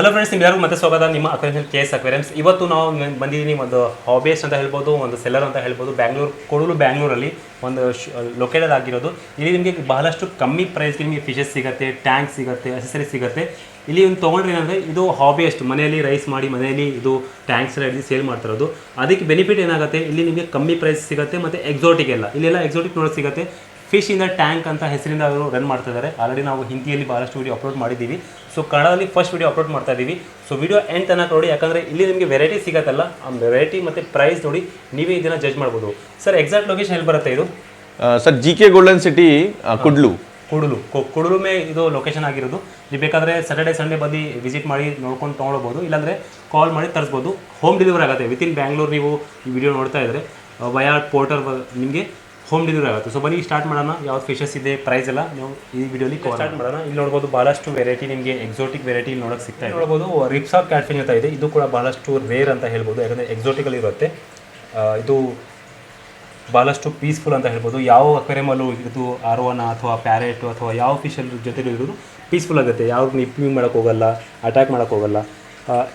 Hello friends ನಿಮ್ಮೆಲ್ಲರಿಗೂ ಮತ್ತೆ ಸ್ವಾಗತ. ನಿಮ್ಮ ಅಕ್ವೇರಿಯಂ ಕೆ ಎಸ್ ಅಕ್ವೇರಿಯನ್ಸ್ ಇವತ್ತು ನಾವು ಬಂದಿದ್ದೀನಿ ಒಂದು ಹಾಬಿಯಸ್ಟ್ ಅಂತ ಹೇಳ್ಬೋದು, ಒಂದು ಸೆಲ್ಲರ್ ಅಂತ ಹೇಳ್ಬೋದು ಬ್ಯಾಂಗ್ಳೂರು ಕೊಡಲು ಬ್ಯಾಂಗ್ಳೂರಲ್ಲಿ ಒಂದು ಲೊಕೇಟೆಡ್ ಆಗಿರೋದು. ಇಲ್ಲಿ ನಿಮಗೆ ಬಹಳಷ್ಟು ಕಮ್ಮಿ ಪ್ರೈಸ್ಗೆ ನಿಮಗೆ ಫಿಶಸ್ ಸಿಗುತ್ತೆ ಟ್ಯಾಂಕ್ ಸಿಗುತ್ತೆ ಅಸೆಸರಿ ಸಿಗುತ್ತೆ. ಇಲ್ಲಿ ಒಂದು ತೊಗೊಂಡ್ರೆ ಏನಂದರೆ, ಇದು ಹಾಬಿಯಸ್ಟ್ ಮನೆಯಲ್ಲಿ ರೈಸ್ ಮಾಡಿ, ಮನೆಯಲ್ಲಿ ಇದು ಟ್ಯಾಂಕ್ಸ್ ಹಿಡಿದು ಸೇಲ್ ಮಾಡ್ತಿರೋದು. ಅದಕ್ಕೆ ಬೆನಿಫಿಟ್ ಏನಾಗುತ್ತೆ? ಇಲ್ಲಿ ನಿಮಗೆ ಕಮ್ಮಿ ಪ್ರೈಸ್ ಸಿಗುತ್ತೆ ಮತ್ತು ಎಕ್ಸಾಟಿಕ್ ಎಲ್ಲ. ಇಲ್ಲೆಲ್ಲ ಎಕ್ಸಾಟಿಕ್ ನೋಡೋದು ಸಿಗುತ್ತೆ. ಫಿಶ್ ಇನ್ ದ ಟ್ಯಾಂಕ್ ಅಂತ ಹೆಸರಿಂದ ಅವರು ರನ್ ಮಾಡ್ತಾ ಇದ್ದಾರೆ. ಆಲ್ರೆಡಿ ನಾವು ಹಿಂದಿಯಲ್ಲಿ ಭಾಳಷ್ಟು ವೀಡಿಯೋ ಅಪ್ಲೋಡ್ ಮಾಡಿದ್ದೀವಿ. ಸೊ ಕನ್ನಡದಲ್ಲಿ ಫಸ್ಟ್ ವಿಡಿಯೋ ಅಪ್ಲೋಡ್ ಮಾಡ್ತಾ ಇದ್ದೀವಿ. ಸೊ ವಿಡಿಯೋ ಎಂಡ್ ತನಕ ನೋಡಿ ಯಾಕಂದರೆ ಇಲ್ಲಿ ನಿಮಗೆ ವೆರೈಟಿ ಸಿಗತ್ತಲ್ಲ. ಆ ವೆರೈಟಿ ಮತ್ತು ಪ್ರೈಸ್ ನೋಡಿ ನೀವೇ ಇದನ್ನು ಜಡ್ಜ್ ಮಾಡ್ಬೋದು. ಸರ್ ಎಕ್ಸಾಕ್ಟ್ ಲೊಕೇಶನ್ ಎಲ್ಲಿ ಬರುತ್ತೆ ಇದು? Sir G K golden city Kudlu. Kudlu. ಕೊ- ಕುಡುಲು ಮೇ ಇದು ಲೊಕೇಶನ್ ಆಗಿರೋದು. ನೀವು ಬೇಕಾದರೆ ಸ್ಯಾಟರ್ಡೆ ಸಂಡೇ ಬಂದು ವಿಸಿಟ್ ಮಾಡಿ ನೋಡ್ಕೊಂಡು ತೊಗೊಳ್ಬೋದು. ಇಲ್ಲಾಂದರೆ ಕಾಲ್ ಮಾಡಿ ತರಿಸ್ಬೋದು. ಹೋಮ್ ಡೆಲಿವರಿ ಆಗುತ್ತೆ. ವಿತಿನ್ ಬ್ಯಾಂಗ್ಳೂರು ನೀವು ಈ ವಿಡಿಯೋ ನೋಡ್ತಾ ಇದ್ದರೆ ವಯಾ ಪೋರ್ಟರ್ ನಿಮಗೆ ಹೋಮ್ ಡೆಲಿವರಿ ಆಗುತ್ತೆ. ಸೊ ಬನ್ನಿ ಸ್ಟಾರ್ಟ್ ಮಾಡೋಣ. ಯಾವ ಫಿಶಸ್ ಇದೆ ಪ್ರೈಸ್ ಎಲ್ಲ ನೀವು ಈ ವಿಡಿಯೋಲಿ ಸ್ಟಾರ್ಟ್ ಮಾಡೋಣ. ಇಲ್ಲಿ ನೋಡ್ಬೋದು ಭಾಳಷ್ಟು ವೆರೈಟಿ ನಿಮಗೆ ಎಕ್ಸೋಟಿಕ್ ವೆರೈಟಿ ಇಲ್ಲಿ ನೋಡೋಕೆ ಸಿಗ್ತಾ ಇದೆ. ನೋಡ್ಬೋದು ರಿಪ್ಸಾಪ್ ಕ್ಯಾಟ್ಫಿನ್ ಅಂತ ಇದೆ. ಇದು ಕೂಡ ಭಾಳಷ್ಟು ರೇರ್ ಅಂತ ಹೇಳ್ಬೋದು. ಯಾಕಂದರೆ ಎಕ್ಸೋಟಿಕಲ್ ಇರುತ್ತೆ. ಇದು ಭಾಳಷ್ಟು ಪೀಸ್ಫುಲ್ ಅಂತ ಹೇಳ್ಬೋದು. ಯಾವ ಅಕ್ವೇರಿಯಮಲ್ಲೂ ಇದು ಆರೋನ ಅಥವಾ ಪ್ಯಾರೆಟು ಅಥವಾ ಯಾವ ಫಿಶಲ್ಲಿ ಜೊತೆ ಇರೋದು ಪೀಸ್ಫುಲ್ ಆಗುತ್ತೆ. ಯಾವ ನಿಪ್ಪಿಂಗ್ ಮಾಡೋಕೆ ಹೋಗಲ್ಲ ಅಟ್ಯಾಕ್ ಮಾಡೋಕ್ಕೆ ಹೋಗಲ್ಲ.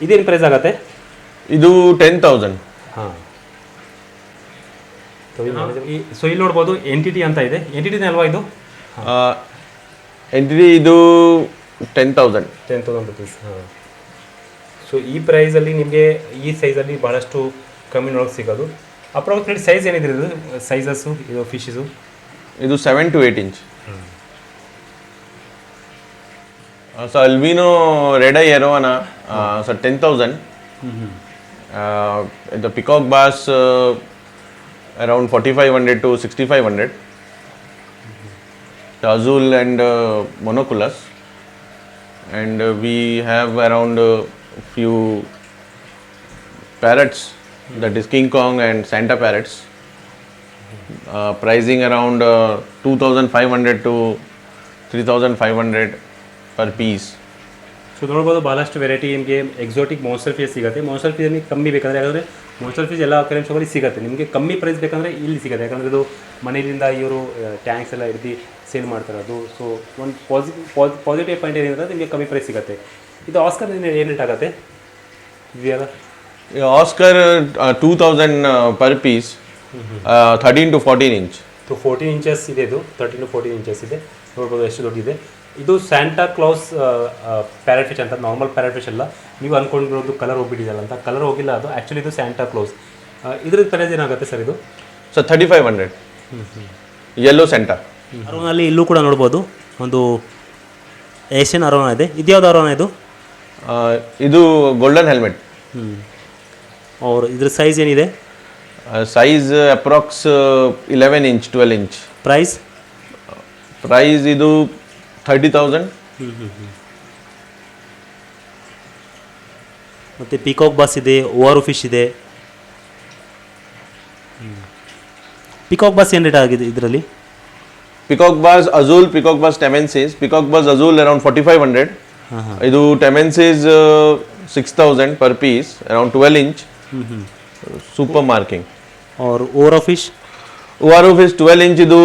ಇದೇನು ಪ್ರೈಸ್ ಆಗುತ್ತೆ? ಇದು ಟೆನ್ ತೌಸಂಡ್ ಹಾಂ. ಸೊ ಇಲ್ಲಿ ನೋಡ್ಬೋದು ಎನ್ ಟಿ ಟಿ ಅಂತ ಇದೆ. ಎನ್ ಟಿ ಟಿನೇ ಅಲ್ವಾ ಇದು? ಎನ್ ಟಿ ಟಿ ಇದು ten thousand ten thousand rupees ಹಾಂ. ಸೊ ಈ ಪ್ರೈಸಲ್ಲಿ ನಿಮಗೆ ಈ ಸೈಜಲ್ಲಿ ಭಾಳಷ್ಟು ಕಮ್ಮಿ ನೋಡೋಕೆ ಸಿಗೋದು. ಅಪ್ರಾಕ್ಸಿಮೇಟ್ ಸೈಜ್ ಏನಿದೆ ಇದು? ಸೈಜಸ್ಸು ಇದು ಫಿಶಿಸು ಇದು seven to eight inch so albino red eye arowana sir ten thousand ಇದು peacock bass around 4500 to 6500. azul and uh, monoculus. And uh, we have around uh, few parrots that is King Kong and Santa parrots. Uh, pricing around uh, 2500 to 3500 per piece. So, so दोनों बहुत ballast variety એમ કે exotic monster fish શીખા તે monster ફિશની કમી બેકાર monster fees ಎಲ್ಲ ಶಾಪಲ್ಲಿ ಸಿಗುತ್ತೆ. ನಿಮಗೆ ಕಮ್ಮಿ ಪ್ರೈಸ್ ಬೇಕಂದರೆ ಇಲ್ಲಿ ಸಿಗುತ್ತೆ. ಯಾಕಂದರೆ ಇದು ಮನೆಯಿಂದ ಇವರು ಟ್ಯಾಂಕ್ಸ್ ಎಲ್ಲ ಹಿಡ್ದು ಸೇಲ್ ಮಾಡ್ತಾರೆ ಅದು ಸೊ ಒಂದು ಪಾಸಿ ಪಾಸಿಟಿವ್ ಪಾಯಿಂಟ್ ಏನಿದೆ ನಿಮಗೆ ಕಮ್ಮಿ ಪ್ರೈಸ್ ಸಿಗುತ್ತೆ. ಇದು ಆಸ್ಕರ್ ಏನು ರೇಟ್ ಆಗುತ್ತೆ? ಇದೆಯಲ್ಲ? 2000 uh, per piece uh, 13 to 14 inch. To fourteen inches ಇದೆ ಇದು. ತರ್ಟೀನ್ ಟು ಫೋರ್ಟೀನ್ ಇಂಚಸ್ ಇದೆ. ನೋಡ್ಬೋದು ಎಷ್ಟು ದೊಡ್ಡಿದೆ. ಇದು ಸ್ಯಾಂಟಾ ಕ್ಲೌಸ್ ಪ್ಯಾರೆಟ್ ಫಿಶ್ ಅಂತ ನಾರ್ಮಲ್ ಪ್ಯಾರೆಟ್ ಫಿಶ್ ಅಲ್ಲ. ನೀವು ಅಂದ್ಕೊಂಡಿರೋದು ಕಲರ್ ಹೋಗ್ಬಿಟ್ಟಿದೆಯಲ್ಲ ಅಂತ. ಕಲರ್ ಹೋಗಿಲ್ಲ ಅದು. ಆ್ಯಕ್ಚುಲಿ ಇದು ಸ್ಯಾಂಟಾ ಕ್ಲೌಸ್ ಇದ್ರ ಪ್ರೈಸ್ ಏನಾಗುತ್ತೆ ಸರ್ ಇದು? So thirty five hundred yellow center ಅರೋನಲ್ಲಿ ಇಲ್ಲೂ ಕೂಡ ನೋಡ್ಬೋದು. ಒಂದು ಏಷ್ಯನ್ ಅರೋನ ಇದೆ. ಇದ್ಯಾವ್ದು ಅರೋನ ಇದು? ಇದು ಗೋಲ್ಡನ್ ಹೆಲ್ಮೆಟ್ ಹ್ಞೂ ಅವ್ರು ಇದ್ರ ಸೈಜ್ ಏನಿದೆ? uh, approx uh, 11 inch 12 inch. Price price thirty thousand. ಮತ್ತೆ ಪೀಕಾಕ್ ಬಸ್ ಇದೆ ಓವರ್ ಫಿಶ್ ಇದೆ. ಪಿಕಾಕ್ ಬಸ್ ಎಲ್ಲಿ ರೇಟ್ ಆಗಿದೆ ಇದರಲ್ಲಿ? Peacock bass azul peacock bass temensis peacock bass azul around forty five hundred ಇದು temensis six thousand per piece around twelve inch super marking or over fish over or office twelve inch ಇದು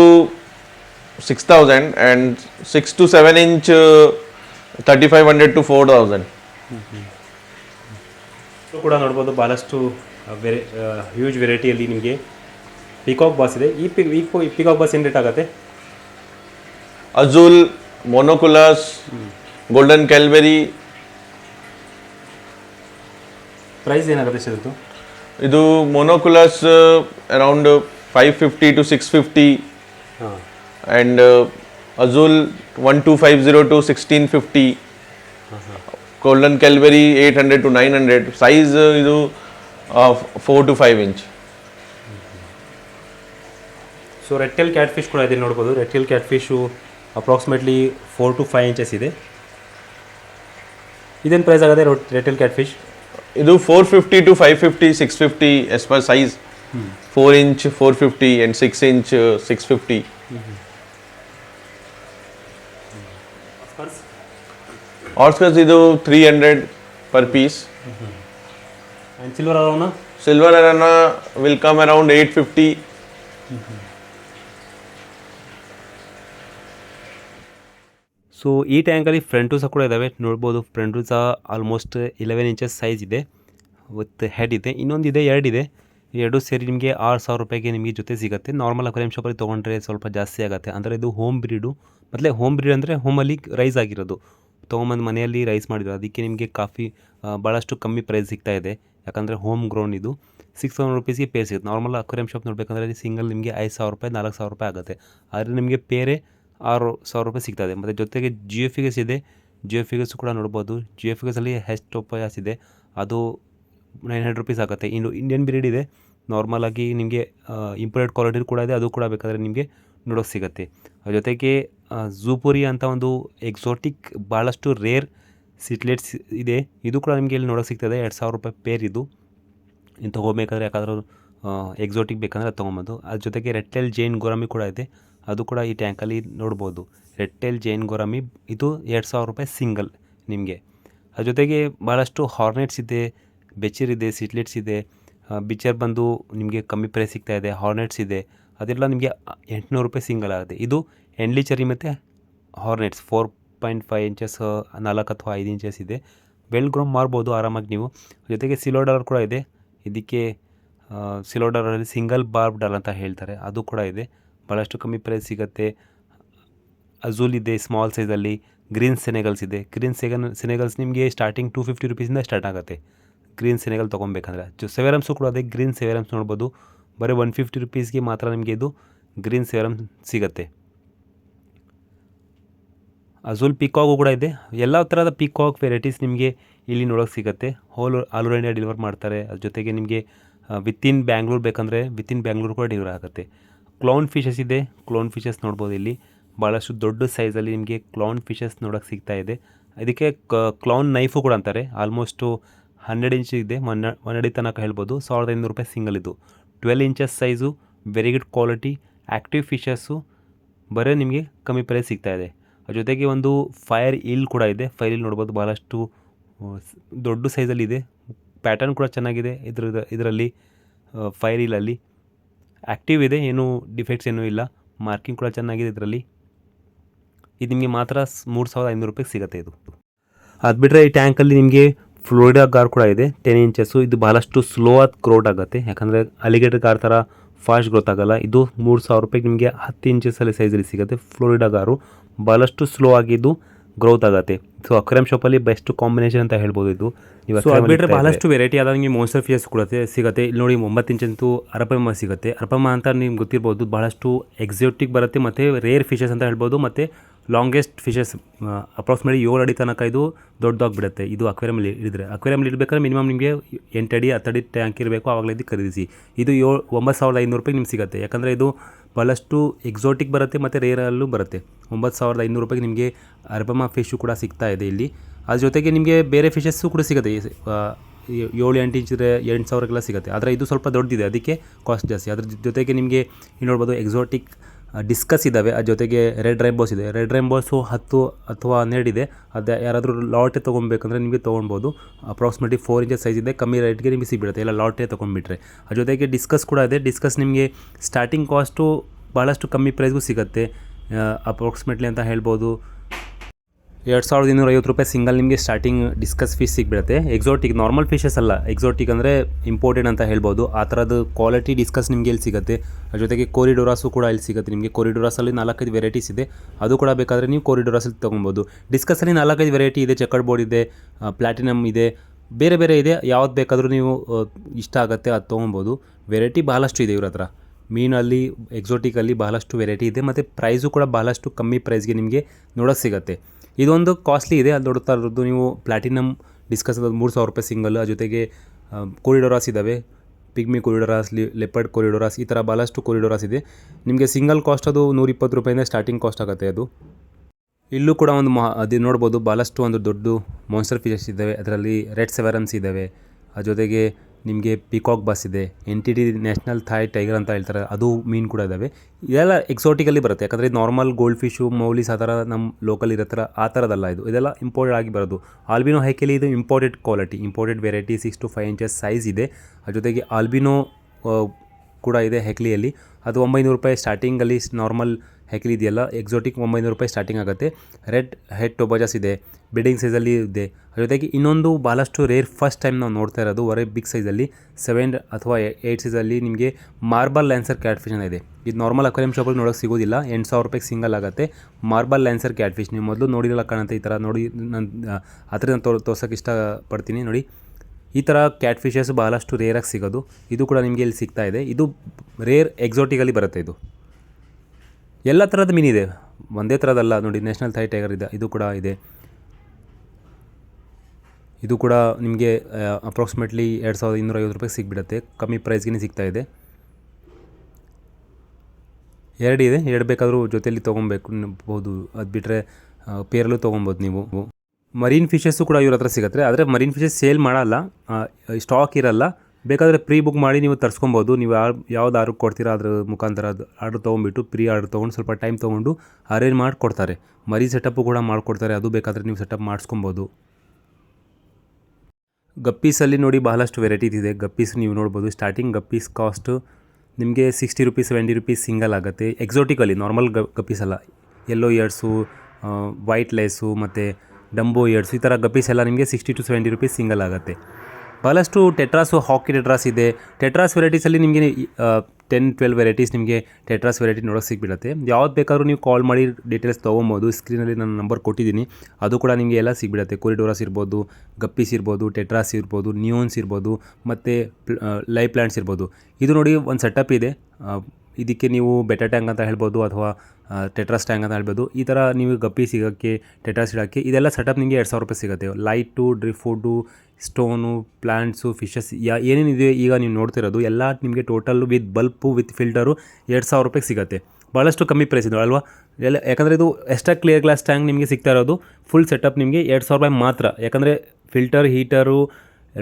6000 and 6 to 7 inch uh, 3500 to 4000. ಕೂಡ ನೋಡ್ಬೋದು ಭಾಳಷ್ಟು ವೆರೈ huge ವೆರೈಟಿಯಲ್ಲಿ ನಿಮಗೆ peacock bass ಇದೆ. ಈ P ಈ peacock bass ಏನು ರೇಟ್ ಆಗುತ್ತೆ? ಅಜುಲ್ Monoculus, ಗೋಲ್ಡನ್ ಕ್ಯಾಲ್ಬೆರಿ ಪ್ರೈಸ್ ಏನಾಗುತ್ತೆ ಸರ್ ಇದು? ಇದು Monoculus uh, around to 550 to 650 ಹಾಂ. And uh, Azul 1250 to 1650, Golden Calvary 800 to 900, size uh, ಇದು uh, 4 to 5 inch. So red tail catfish ಕೂಡ ಇದೆ ನೋಡ್ಬೋದು. Red tail catfish approximately four to five inches ಇದೆ. ಇದೇನು ಪ್ರೈಸ್ ಆಗುತ್ತೆ ರೆಟ್ಟೆಲ್ ಕ್ಯಾಟ್ ಫಿಶ್ ಇದು 450 to 550, 650 as per size. 4 inch 450 and 6 inch uh, 650. Oscars ಇದು 300 per piece and silver arowana Silver Arana will come around 850. So ಈ ಟ್ಯಾಂಕಲ್ಲಿ front ಸಹ ಕೂಡ ಇದ್ದಾವೆ ನೋಡ್ಬೋದು ಫ್ರಂಟು ಸಹ ಆಲ್ಮೋಸ್ಟ್ ಇಲೆವೆನ್ ಇಂಚಸ್ ಸೈಜ್ ಇದೆ. ವಿತ್ ಹೆಡ್ ಇದೆ. ಇನ್ನೊಂದಿದೆ ಎರಡಿದೆ ಎರಡು ಸೇರಿ ನಿಮಗೆ ಆರು ಸಾವಿರ ರೂಪಾಯಿಗೆ ನಿಮಗೆ ಜೊತೆ ಸಿಗುತ್ತೆ. ನಾರ್ಮಲ್ ಅಕ್ವೇರಿಯಂ ಶಾಪಲ್ಲಿ ತೊಗೊಂಡ್ರೆ ಸ್ವಲ್ಪ ಜಾಸ್ತಿ ಆಗುತ್ತೆ. ಅಂದರೆ ಇದು ಹೋಮ್ ಬ್ರೀಡು ಮತ್ತು ಹೋಮ್ ಬ್ರೀಡ್ ಅಂದರೆ ಹೋಮಲ್ಲಿ ರೈಸ್ ಆಗಿರೋದು. ತೊಗೊಂಬಂದು ಮನೆಯಲ್ಲಿ ರೈಸ್ ಮಾಡಿದ್ರು. ಅದಕ್ಕೆ ನಿಮಗೆ ಕಾಫಿ ಭಾಳಷ್ಟು ಕಮ್ಮಿ ಪ್ರೈಸ್ ಸಿಗ್ತಾ ಇದೆ. ಯಾಕಂದರೆ ಹೋಮ್ ಗ್ರೌಂಡ್ ಇದು. ಸಿಕ್ಸ್ ತೌಸಂಡ್ ರುಪೀಸ್ಗೆ ಪೇರ್ ಸಿಗುತ್ತೆ ನಾರ್ಮಲ್ ಅಕ್ವೇರಿಯಂ ಶಾಪ್ ನೋಡಬೇಕಂದ್ರೆ ಸಿಂಗಲ್ ನಿಮಗೆ ಐದು ಸಾವಿರ ರೂಪಾಯಿ, ನಾಲ್ಕು ಸಾವಿರ ರೂಪಾಯಿ ಆಗುತ್ತೆ. ಆದರೆ ನಿಮಗೆ ಪೇರೆ ಆರು ಸಾವಿರ ರೂಪಾಯಿ ಸಿಗ್ತದೆ ಮತ್ತು ಜೊತೆಗೆ ಜಿಯೋ ಫಿಗರ್ಸ್ ಇದೆ. ಜಿಯೋ ಫಿಗರ್ಸ್ ಕೂಡ ನೋಡ್ಬೋದು. ಜಿಯೋ ಫಿಗರ್ಸಲ್ಲಿ ಹೆಸ್ಟ್ ಟೋಪಯಾಸ್ ಇದೆ. ಅದು ನೈನ್ ಹಂಡ್ರೆಡ್ ರುಪೀಸ್ ಆಗುತ್ತೆ. ಇನ್ನು ಇಂಡಿಯನ್ ಬ್ರೀಡ್ ಇದೆ. ನಾರ್ಮಲ್ ಆಗಿ ನಿಮಗೆ ಇಂಪೋರ್ಟೆಡ್ ಕ್ವಾಲಿಟಿ ಕೂಡ ಇದೆ. ಅದು ಕೂಡ ಬೇಕಾದರೆ ನಿಮಗೆ ನೋಡೋಕೆ ಸಿಗುತ್ತೆ. ಜೊತೆಗೆ ಝೂಪುರಿ ಅಂತ ಒಂದು ಎಕ್ಸಾಟಿಕ್ ಭಾಳಷ್ಟು ರೇರ್ ಸಿಟ್ಲೆಟ್ಸ್ ಇದೆ. ಇದು ಕೂಡ ನಿಮಗೆ ಇಲ್ಲಿ ನೋಡೋಕೆ ಸಿಗ್ತದೆ. ಎರಡು ಸಾವಿರ ರೂಪಾಯಿ ಪೇರ್ ಇದು. ಇನ್ನು ತೊಗೋಬೇಕಾದ್ರೆ ಯಾಕಾದ್ರೂ ಎಕ್ಸಾಟಿಕ್ ಬೇಕಂದ್ರೆ ತೊಗೊಬೋದು. ಅದ್ರ ಜೊತೆಗೆ ರೆಟ್ಟೆಲ್ ಜೈನ್ ಗೋರಾಮಿ ಕೂಡ ಇದೆ. ಅದು ಕೂಡ ಈ ಟ್ಯಾಂಕಲ್ಲಿ ನೋಡ್ಬೋದು. ರೆಟ್ಟೆಲ್ ಜೈನ್ ಗೋರಾಮಿ, ಇದು ಎರಡು ಸಾವಿರ ರೂಪಾಯಿ ಸಿಂಗಲ್ ನಿಮಗೆ. ಅದ್ರ ಜೊತೆಗೆ ಭಾಳಷ್ಟು ಹಾರ್ನೆಟ್ಸ್ ಇದೆ, ಬೆಚ್ಚಿರ್ ಇದೆ ಸಿಟ್ಲೆಟ್ಸ್ ಇದೆ. ಬಿಚ್ಚರ್ ಬಂದು ನಿಮಗೆ ಕಮ್ಮಿ ಪ್ರೈಸ್ ಸಿಗ್ತಾ ಇದೆ ಹಾರ್ನೆಟ್ಸ್ ಇದೆ. ಅದೆಲ್ಲ ನಿಮಗೆ ಎಂಟುನೂರು ರೂಪಾಯಿ ಸಿಂಗಲ್ ಆಗುತ್ತೆ. ಇದು ಎಂಡ್ಲಿ ಚರಿ ಮತ್ತು hornets four point five inches ನಾಲ್ಕು ಅಥವಾ ಐದು ಇಂಚಸ್ ಇದೆ. ಬೆಲ್ ಗ್ರೋಮ್ ಮಾರ್ಬೋದು ಆರಾಮಾಗಿ ನೀವು. ಜೊತೆಗೆ ಸಿಲೋ ಡಾಲರ್ ಕೂಡ ಇದೆ. ಇದಕ್ಕೆ ಸಿಲೋ ಡಾಲರಲ್ಲಿ ಸಿಂಗಲ್ ಬಾರ್ಬ್ ಡಾಲ್ ಅಂತ ಹೇಳ್ತಾರೆ. ಅದು ಕೂಡ ಇದೆ. ಭಾಳಷ್ಟು ಕಮ್ಮಿ ಪ್ರೈಸ್ ಸಿಗುತ್ತೆ. ಅಜೂಲ್ ಇದೆ ಸ್ಮಾಲ್ ಸೈಜಲ್ಲಿ ಗ್ರೀನ್ ಸೆನೆಗಲ್ಸ್ ಇದೆ. ಗ್ರೀನ್ ಸೆಗನ್ ಸೆನೆಗಲ್ಸ್ ನಿಮಗೆ ಸ್ಟಾರ್ಟಿಂಗ್ ಟೂ ಫಿಫ್ಟಿ ರುಪೀಸಿಂದ ಸ್ಟಾರ್ಟ್ ಆಗುತ್ತೆ. ಗ್ರೀನ್ ಸೆನೆಗಲ್ ತೊಗೊಬೇಕಂದ್ರೆ ಜೊ ಸೆವೆರಮ್ಸು ಕೂಡ ಅದೇ. ಗ್ರೀನ್ ಸೆವೆರಮ್ಸ್ ನೋಡ್ಬೋದು. ಬರೀ ಒನ್ ಫಿಫ್ಟಿ ರುಪೀಸ್ಗೆ ಮಾತ್ರ ನಿಮಗೆ ಇದು ಗ್ರೀನ್ ಸೆವೆರಮ್ ಸಿಗುತ್ತೆ. ಅಜುಲ್ ಪಿಕಾಕು ಕೂಡ ಇದೆ. ಎಲ್ಲ ಥರದ ಪಿಕಾಕ್ ವೆರೈಟೀಸ್ ನಿಮಗೆ ಇಲ್ಲಿ ನೋಡೋಕೆ ಸಿಗುತ್ತೆ. Whole all over India deliver ಮಾಡ್ತಾರೆ. ಅದ್ರ ಜೊತೆಗೆ ನಿಮಗೆ ವಿತಿನ್ ಬ್ಯಾಂಗ್ಳೂರ್ ಬೇಕಂದರೆ ವಿತಿನ್ ಬ್ಯಾಂಗ್ಳೂರ್ ಕೂಡ ಡೆಲಿವರ್ ಆಗುತ್ತೆ. ಕ್ಲೌನ್ ಫಿಶಸ್ ಇದೆ. ಕ್ಲೋನ್ ಫಿಶಸ್ ನೋಡ್ಬೋದು ಇಲ್ಲಿ. ಭಾಳಷ್ಟು ದೊಡ್ಡ ಸೈಜಲ್ಲಿ ನಿಮಗೆ ಕ್ಲೌನ್ ಫಿಶಸ್ ನೋಡೋಕೆ ಸಿಗ್ತಾ ಇದೆ. ಇದಕ್ಕೆ ಕ್ಲೌನ್ ನೈಫು ಕೂಡ ಅಂತಾರೆ. ಆಲ್ಮೋಸ್ಟು ಹನ್ನೆರಡು ಇಂಚ್ ಇದೆ. ಒನ್ ಒನ್ ಅಡಿ ತನಕ ಹೇಳ್ಬೋದು. ಸಾವಿರದ ಐನೂರು ರೂಪಾಯಿ ಸಿಂಗಲ್ ಇದು. Twelve inches size very good quality active fishes ಬರೀ ನಿಮಗೆ ಕಮ್ಮಿ ಪ್ರೈಸ್ ಸಿಗ್ತಾ ಇದೆ. ಜೊತೆಗೆ ಒಂದು ಫೈರ್ ಇಲ್ ಕೂಡ ಇದೆ. ಫೈರ್ ಇಲ್ ನೋಡ್ಬೋದು ಬಹಳಷ್ಟು ದೊಡ್ಡ ಸೈಜಲ್ಲಿ ಇದೆ. ಪ್ಯಾಟರ್ನ್ ಕೂಡ ಚೆನ್ನಾಗಿದೆ. ಇದ್ರ, ಇದರಲ್ಲಿ ಫೈರ್ ಇಲಲ್ಲಿ ಆ್ಯಕ್ಟಿವ್ ಇದೆ. ಏನೂ ಡಿಫೆಕ್ಟ್ಸ್ ಏನೂ ಇಲ್ಲ. ಮಾರ್ಕಿಂಗ್ ಕೂಡ ಚೆನ್ನಾಗಿದೆ ಇದರಲ್ಲಿ. ಇದು ನಿಮಗೆ ಮಾತ್ರ ಮೂರು ಸಾವಿರದ ಐನೂರು ರೂಪಾಯಿಗೆ ಸಿಗುತ್ತೆ ಇದು. ಅದು ಬಿಟ್ಟರೆ ಈ ಟ್ಯಾಂಕಲ್ಲಿ ನಿಮಗೆ ಫ್ಲೋರಿಡಾ ಕಾರ್ ಕೂಡ ಇದೆ. ಟೆನ್ ಇಂಚಸ್ಸು ಇದು ಭಾಳಷ್ಟು ಸ್ಲೋ ಆಗಿ ಗ್ರೋಟ್ ಆಗುತ್ತೆ. ಯಾಕಂದರೆ ಅಲಿಗೇಟರ್ ಕಾರ್ ಥರ ಫಾಸ್ಟ್ ಗ್ರೋತ್ ಆಗೋಲ್ಲ. ಇದು ಮೂರು ಸಾವಿರ ರೂಪಾಯಿಗೆ ನಿಮಗೆ ಹತ್ತು ಇಂಚಸ್ಸಲ್ಲಿ ಸೈಜಲ್ಲಿ ಸಿಗುತ್ತೆ ಫ್ಲೋರಿಡಾ ಕಾರು ಭಾಳಷ್ಟು ಸ್ಲೋ ಆಗಿದ್ದು ಗ್ರೋತ್ ಆಗುತ್ತೆ. ಸೊ ಅಕ್ವೇರಿಯಂ ಶಾಪಲ್ಲಿ ಬೆಸ್ಟ್ ಕಾಂಬಿನೇಷನ್ ಅಂತ ಹೇಳ್ಬೋದು ಇದು. ಸೊ ಅದು ಬಿಟ್ಟರೆ ಬಹಳಷ್ಟು ವೆರೈಟಿ ಆದ ನಿಮ್ಗೆ ಮೋನ್ಸ್ಟರ್ ಫಿಯರ್ಸ್ ಕೊಡುತ್ತೆ ಸಿಗುತ್ತೆ. ಇಲ್ಲಿ ನೋಡಿ ಒಂಬತ್ತು ಇಂಚಂತೂ ಅರಪಮ್ಮ ಸಿಗುತ್ತೆ. ಅರಪಮ್ಮ ಅಂತ ನಿಮ್ಗೆ ಗೊತ್ತಿರ್ಬೋದು ಬಹಳಷ್ಟು ಎಕ್ಸೋಟಿಕ್ ಬರುತ್ತೆ ಮತ್ತು ರೇರ್ ಫಿಶಸ್ ಅಂತ ಹೇಳ್ಬೋದು ಮತ್ತು ಲಾಂಗೆಸ್ಟ್ ಫಿಶಸ್ ಅಪ್ರಾಕ್ಸಿಮೇಟ್ಲಿ ಏಳು ಅಡಿ ತನಕ ಇದು ದೊಡ್ಡದಾಗಿ ಬಿಡುತ್ತೆ ಇದು ಅಕ್ವೇರಿಯಮಲ್ಲಿ ಇಳಿದ್ರೆ ಅಕ್ವೇರಿಯಮಲ್ಲಿ ಇಡಬೇಕಾದ್ರೆ ಮಿನಿಮಮ್ ನಿಮಗೆ ಎಂಟು ಅಡಿ ಹತ್ತು ಅಡಿ ಟ್ಯಾಂಕ್ ಇರಬೇಕು ಆವಾಗಲೇ ಇದು ಖರೀದಿಸಿ. ಇದು ಏಳು ಒಂಬತ್ತು ಸಾವಿರದ ಐನೂರು ರೂಪಾಯಿ ನಿಮ್ಗೆ ಸಿಗುತ್ತೆ. ಯಾಕಂದರೆ ಇದು ಭಾಳಷ್ಟು ಎಕ್ಸಾಟಿಕ್ ಬರುತ್ತೆ ಮತ್ತು ರೇರಲ್ಲೂ ಬರುತ್ತೆ. ಒಂಬತ್ತು ಸಾವಿರದ ಐನೂರು ರೂಪಾಯಿಗೆ ನಿಮಗೆ ಅರ್ಬಮಾ ಫಿಶು ಕೂಡ ಸಿಗ್ತಾ ಇದೆ ಇಲ್ಲಿ. ಅದ್ರ ಜೊತೆಗೆ ನಿಮಗೆ ಬೇರೆ ಫಿಶಸ್ಸು ಕೂಡ ಸಿಗುತ್ತೆ. ಏಳು ಎಂಟು ಇಂಚಿದ್ರೆ ಎಂಟು ಸಾವಿರಕ್ಕೆಲ್ಲ ಸಿಗುತ್ತೆ. ಆದರೆ ಇದು ಸ್ವಲ್ಪ ದೊಡ್ಡದಿದೆ, ಅದಕ್ಕೆ ಕಾಸ್ಟ್ ಜಾಸ್ತಿ. ಅದ್ರ ಜೊತೆಗೆ ನಿಮಗೆ, ಇಲ್ಲಿ ನೋಡ್ಬೋದು ಎಕ್ಸಾಟಿಕ್ ಡಿಸ್ಕಸ್ ಇದ್ದಾವೆ ಆ ಜೊತೆಗೆ ರೆಡ್ ರೈಂಬೋಸ್ ಇದೆ. ರೆಡ್ ರೈಂಬೋಸು ಹತ್ತು ಅಥವಾ ಹನ್ನೆರಡು ಇದೆ. ಅದು ಯಾರಾದರೂ ಲಾಟೆ ತೊಗೊಬೇಕಂದ್ರೆ ನಿಮಗೆ ತೊಗೊಳ್ಬೋದು. ಅಪ್ರಾಕ್ಸಿಮೇಟ್ಲಿ ಫೋರ್ ಇಂಚಸ್ ಸೈಜ್ ಇದೆ. ಕಮ್ಮಿ ರೇಟ್ಗೆ ನಿಮಗೆ ಸಿಗ್ಬಿಡುತ್ತೆ. ಎಲ್ಲ ಲಾಟೆ ತೊಗೊಂಡ್ಬಿಟ್ರೆ. ಆ ಜೊತೆಗೆ ಡಿಸ್ಕಸ್ ಕೂಡ ಇದೆ. ಡಿಸ್ಕಸ್ ನಿಮಗೆ ಸ್ಟಾರ್ಟಿಂಗ್ ಕಾಸ್ಟು ಭಾಳಷ್ಟು ಕಮ್ಮಿ ಪ್ರೈಸ್ಗೂ ಸಿಗುತ್ತೆ. ಅಪ್ರಾಕ್ಸಿಮೇಟ್ಲಿ ಅಂತ ಹೇಳ್ಬೋದು. ಎರಡು ಸಾವಿರದ ಇನ್ನೂರ ಐವತ್ತು ರೂಪಾಯಿ ಸಿಂಗಲ್ ನಿಮಗೆ ಸ್ಟಾರ್ಟಿಂಗ್ ಡಿಸ್ಕಸ್ ಫೀಸ್ ಸಿಗ್ಬಿಡುತ್ತೆ. ಎಕ್ಸಾಟಿಕ್ ನಾರ್ಮಲ್ ಫಿಶಸ್ ಅಲ್ಲ. ಎಕ್ಸಾಟಿಕ್ ಅಂದರೆ ಇಂಪೋರ್ಟೆಡ್ ಅಂತ ಹೇಳ್ಬೋದು. ಆ ಥರದ್ದು ಕ್ವಾಲಿಟಿ ಡಿಸ್ಕಸ್ ನಿಮಗೆ ಇಲ್ಲಿ ಸಿಗುತ್ತೆ. ಜೊತೆಗೆ ಕೋರಿಡೋರಾಸು ಕೂಡ ಇಲ್ಲಿ ಸಿಗುತ್ತೆ ನಿಮಗೆ. ಕೋರಿಡೋರಾಸಲ್ಲಿ ನಾಲ್ಕೈದು ವೆರೈಟೀಸ್ ಇದೆ. ಅದು ಕೂಡ ಬೇಕಾದರೆ ನೀವು ಕೋರಿಡೋರಾಸಲ್ಲಿ ತೊಗೊಬೋದು. ಡಿಸ್ಕಸಲ್ಲಿ ನಾಲ್ಕೈದು ವೆರೈಟಿ ಇದೆ. ಚೆಕರ್ಡ್ ಬೋರ್ಡ್ ಇದೆ ಪ್ಲಾಟಿನಮ್ ಇದೆ. ಬೇರೆ ಬೇರೆ ಇದೆ. ಯಾವ್ದು ಬೇಕಾದರೂ ನೀವು ಇಷ್ಟ ಆಗುತ್ತೆ ಅದು ತೊಗೊಬೋದು. ವೆರೈಟಿ ಬಹಳಷ್ಟು ಇದೆ ಇವ್ರ ಹತ್ರ. ಮೀನಲ್ಲಿ ಎಕ್ಸೋಟಿಕಲ್ಲಿ ಬಹಳಷ್ಟು ವೆರೈಟಿ ಇದೆ. ಮತ್ತು ಪ್ರೈಸು ಕೂಡ ಬಹಳಷ್ಟು ಕಮ್ಮಿ ಪ್ರೈಸ್ಗೆ ನಿಮಗೆ ನೋಡೋಕ್ಕೆ ಸಿಗುತ್ತೆ. ಇದೊಂದು ಕಾಸ್ಟ್ಲಿ ಇದೆ. ಅಲ್ಲಿ ನೋಡ್ತಾ ಇರೋದು ನೀವು ಪ್ಲಾಟಿನಮ್ ಡಿಸ್ಕಸ್ ಅದು ಮೂರು ಸಾವಿರ ರೂಪಾಯಿ ಸಿಂಗಲ್ ಅದ ಜೊತೆಗೆ ಕೊರಿಡೋರಾಸ್ ಇದ್ದಾವೆ ಪಿಗ್ಮಿ ಕೊರಿಡೋರಾಸ್ ಲೆಪರ್ಡ್ ಕೊರಿಡೋರಾಸ್ ಈ ಥರ ಭಾಳಷ್ಟು ಕೊರಿಡೋರಾಸ್ ಇದೆ. ನಿಮಗೆ ಸಿಂಗಲ್ ಕಾಸ್ಟ್ ಅದು ನೂರಿಪ್ಪತ್ತು ರೂಪಾಯಿಂದ ಸ್ಟಾರ್ಟಿಂಗ್ ಕಾಸ್ಟ್ ಆಗುತ್ತೆ ಅದು. ಇಲ್ಲೂ ಕೂಡ ಒಂದು ಮಾ ಅದು ನೋಡ್ಬೋದು ಭಾಳಷ್ಟು ಒಂದು ದೊಡ್ಡ ಮಾನ್ಸ್ಟರ್ ಫಿಶಸ್ ಇದ್ದಾವೆ ಅದರಲ್ಲಿ ರೆಡ್ ಸೆವೆರನ್ಸ್ ಇದ್ದಾವೆ ಆ ಜೊತೆಗೆ ನಿಮಗೆ ಪಿಕಾಕ್ ಬಸ್ ಇದೆ N T T national Thai tiger ಅಂತ ಹೇಳ್ತಾರೆ, ಅದು ಮೀನು ಕೂಡ ಇದ್ದಾವೆ ಇದೆಲ್ಲ ಎಕ್ಸೋಟಿಕಲ್ಲಿ ಬರುತ್ತೆ, ಯಾಕಂದರೆ ನಾರ್ಮಲ್ ಗೋಲ್ಡ್ ಫಿಶು ಮೌಲಿಸ್ ಆ ಥರ ನಮ್ಮ ಲೋಕಲ್ ಇರೋ ಥರ ಆ ಥರದಲ್ಲ ಇದು. ಇದೆಲ್ಲ ಇಂಪೋರ್ಟೆಡ್ ಆಗಿ ಬರೋದು. ಆಲ್ಬಿನೋ ಹೈಕಲ್ಲಿ ಇದು imported quality imported variety six to five inches size ಇದೆ. ಅದ್ರ ಜೊತೆಗೆ ಆಲ್ಬಿನೋ ಕೂಡ ಇದೆ ಹೆಕ್ಲಿಯಲ್ಲಿ. ಅದು ಒಂಬೈನೂರು ರೂಪಾಯಿ ಸ್ಟಾರ್ಟಿಂಗಲ್ಲಿ ನಾರ್ಮಲ್ ಹೆಕ್ಲಿ ಇದೆಯಲ್ಲ ಎಕ್ಸೋಟಿಕ್ ಒಂಬೈನೂರು ರೂಪಾಯಿ ಸ್ಟಾರ್ಟಿಂಗ್ ಆಗುತ್ತೆ. ರೆಡ್ ಹೆಡ್ ಟೊಬಾಜಸ್ ಇದೆ ಬಿಲ್ಡಿಂಗ್ ಸೈಜಲ್ಲಿ ಇದೆ. ಜೊತೆಗೆ ಇನ್ನೊಂದು ಭಾಳಷ್ಟು ರೇರ್ ಫಸ್ಟ್ ಟೈಮ್ ನಾವು ನೋಡ್ತಾ ಇರೋದು ವರೆ ಬಿಗ್ ಸೈಜಲ್ಲಿ ಸೆವೆನ್ ಅಥವಾ ಏಯ್ಟ್ ಸೈಜಲ್ಲಿ ನಿಮಗೆ ಮಾರ್ಬಲ್ ಲ್ಯಾನ್ಸರ್ ಕ್ಯಾಟ್ ಫಿಶ್ ಇದೆ. ಇದು ನಾರ್ಮಲ್ ಅಕ್ವೇರಿಯಂ ಶಾಪಲ್ಲಿ ನೋಡೋಕ್ಕೆ ಸಿಗೋದಿಲ್ಲ, ಎಂಟು ಸಾವಿರ ರೂಪಾಯಿಗೆ ಸಿಂಗಲ್ ಆಗುತ್ತೆ. ಮಾರ್ಬಲ್ ಲ್ಯಾನ್ಸರ್ ಕ್ಯಾಟ್ ಫಿಶ್ ನೀವು ಮೊದಲು ನೋಡಿರಲ್ಲ ಕಾಣುತ್ತೆ ಈ ಥರ. ನೋಡಿ, ನಾನು ಥರ ನಾನು ತೋರ್, ತೋರ್ಸೋಕೆ ಇಷ್ಟಪಡ್ತೀನಿ. ನೋಡಿ ಈ ಥರ ಕ್ಯಾಟ್ ಫಿಶಸ್ ಬಹಳಷ್ಟು ರೇರಾಗಿ ಸಿಗೋದು. ಇದು ಕೂಡ ನಿಮಗೆ ಇಲ್ಲಿ ಸಿಗ್ತಾ ಇದೆ. ಇದು ರೇರ್ ಎಕ್ಸಾಟಿಕಲ್ಲಿ ಬರುತ್ತೆ ಇದು. ಎಲ್ಲ ಥರದ ಇದೆ. ಒಂದೇ ಥರದಲ್ಲ ನೋಡಿ ನ್ಯಾಷನಲ್ ಥೈ ಟೈಗರ್ ಇದೆ. ಇದು ಕೂಡ ಇದೆ. ಇದು ಕೂಡ ನಿಮಗೆ ಅಪ್ರಾಕ್ಸಿಮೇಟ್ಲಿ ಎರಡು ಸಾವಿರದ ಇನ್ನೂರ ಐವತ್ತು ರೂಪಾಯಿ ಸಿಗ್ಬಿಡುತ್ತೆ. ಕಮ್ಮಿ ಪ್ರೈಸ್ಗೆ ಸಿಗ್ತಾ ಇದೆ. ಎರಡು ಇದೆ. ಎರಡು ಬೇಕಾದರೂ ಜೊತೆಯಲ್ಲಿ ತೊಗೊಬೇಕು. ಬಹುದು. ಅದು ಬಿಟ್ಟರೆ ಪೇರಲ್ಲೂ ತೊಗೊಬೋದು ನೀವು. ಮರೀನ್ ಫಿಶಸ್ಸು ಕೂಡ ಇವ್ರ ಹತ್ರ ಸಿಗುತ್ತೆ. ಆದರೆ ಮರೀನ್ ಫಿಶಸ್ ಸೇಲ್ ಮಾಡಲ್ಲ. ಸ್ಟಾಕ್ ಇರಲ್ಲ. ಬೇಕಾದರೆ ಪ್ರೀ ಬುಕ್ ಮಾಡಿ ನೀವು ತರಿಸ್ಕೊಬೋದು. ನೀವು ಯಾವ, ಯಾವ್ದು ಆರ್ಡ್ರ್ ಕೊಡ್ತೀರಾ ಅದ್ರ ಮುಖಾಂತರ ಅದು ಆರ್ಡ್ರ್ ತೊಗೊಂಡ್ಬಿಟ್ಟು ಪ್ರೀ ಆರ್ಡ್ರ್ ತೊಗೊಂಡು ಸ್ವಲ್ಪ ಟೈಮ್ ತೊಗೊಂಡು ಅರೇಂಜ್ ಮಾಡಿ ಕೊಡ್ತಾರೆ ಮರಿ ಸೆಟಪ್ಪು ಕೂಡ ಮಾಡಿಕೊಡ್ತಾರೆ. ಅದು ಬೇಕಾದರೆ ನೀವು ಸೆಟಪ್ ಮಾಡಿಸ್ಕೊಬೋದು. ಗಪ್ಪೀಸಲ್ಲಿ ನೋಡಿ ಬಹಳಷ್ಟು ವೆರೈಟೀಸ್ ಇದೆ. ಗಪ್ಪೀಸ್ ನೀವು ನೋಡ್ಬೋದು. ಸ್ಟಾರ್ಟಿಂಗ್ ಗಪ್ಪೀಸ್ ಕಾಸ್ಟು ನಿಮಗೆ sixty rupees seventy rupees single ಆಗುತ್ತೆ. ಎಕ್ಸಾಟಿಕಲ್ಲಿ, ನಾರ್ಮಲ್ ಗಪ್ಪೀಸ್ ಅಲ್ಲ ಯೆಲ್ಲೋ ಇಯರ್ಸು ವೈಟ್ ಲೇಸು ಮತ್ತು ಡಂಬೋ ಇಯರ್ಸ್ ಈ ಥರ ಗಪ್ಪೀಸ್ ಎಲ್ಲ ನಿಮಗೆ sixty to seventy rupees single ಆಗುತ್ತೆ. ಭಾಳಷ್ಟು ಟೆಟ್ರಾಸು, ಹಾಕಿ ಟೆಟ್ರಾಸ್ ಇದೆ. ಟೆಟ್ರಾಸ್ ವೆರೈಟೀಸಲ್ಲಿ ನಿಮಗೆ ಟೆನ್ ಟ್ವೆಲ್ ವೆರೈಟೀಸ್ ನಿಮಗೆ ಟೆಟ್ರಾಸ್ ವೆರೈಟಿ ನೋಡೋಕೆ ಸಿಗ್ಬಿಡುತ್ತೆ. ಯಾವ್ದು ಬೇಕಾದರೂ ನೀವು ಕಾಲ್ ಮಾಡಿ ಡೀಟೇಲ್ಸ್ ತೊಗೊಬೋದು. ಸ್ಕ್ರೀನಲ್ಲಿ ನಾನು ನಂಬರ್ ಕೊಟ್ಟಿದ್ದೀನಿ. ಅದು ಕೂಡ ನಿಮಗೆ ಎಲ್ಲ ಸಿಗ್ಬಿಡುತ್ತೆ. ಕೊರಿಡೋರಾಸ್ ಇರ್ಬೋದು, ಗಪ್ಪೀಸ್ ಇರ್ಬೋದು, ಟೆಟ್ರಾಸ್ ಇರ್ಬೋದು ನ್ಯೂನ್ಸ್ ಇರ್ಬೋದು, ಮತ್ತು ಲೈವ್ ಪ್ಲ್ಯಾಂಟ್ಸ್ ಇರ್ಬೋದು. ಇದು ನೋಡಿ ಒಂದು ಸೆಟಪ್ ಇದೆ. ಇದಕ್ಕೆ ನೀವು ಬೆಟರ್ ಟ್ಯಾಂಕ್ ಅಂತ ಹೇಳ್ಬೋದು ಅಥವಾ ಟೆಟ್ರಾಸ್ ಟ್ಯಾಂಕ್ ಅಂತ ಹೇಳ್ಬೋದು, ಈ ಥರ ನೀವು ಗಪ್ಪಿ ಸಿಗೋಕ್ಕೆ ಟೆಟ್ರಾಸ್ ಇಡೋಕ್ಕೆ, ಇದೆಲ್ಲ ಸೆಟಪ್ ನಿಮಗೆ ಎರಡು ಸಾವಿರ ರೂಪಾಯಿ ಸಿಗುತ್ತೆ. Light dry food stone plants fishes yeah, ಏನೇನಿದೆ ಈಗ ನೀವು ನೋಡ್ತಿರೋದು, ಎಲ್ಲ ನಿಮಗೆ total with bulb with filter ಎರಡು ಸಾವಿರ ರೂಪಾಯಿಗೆ ಸಿಗುತ್ತೆ. ಭಾಳಷ್ಟು ಕಮ್ಮಿ ಪ್ರೈಸ್ ಇದು, ಅಲ್ವಾ? ಎಲ್ಲ, ಯಾಕಂದರೆ ಇದು ಎಕ್ಸ್ಟ್ರಾ ಕ್ಲಿಯರ್ ಗ್ಲಾಸ್ ಟ್ಯಾಂಕ್ ನಿಮಗೆ ಸಿಗ್ತಾ ಇರೋದು ಫುಲ್ ಸೆಟಪ್ ನಿಮಗೆ ಎರಡು ಸಾವಿರ ರೂಪಾಯಿ ಮಾತ್ರ. ಯಾಕಂದರೆ filter heater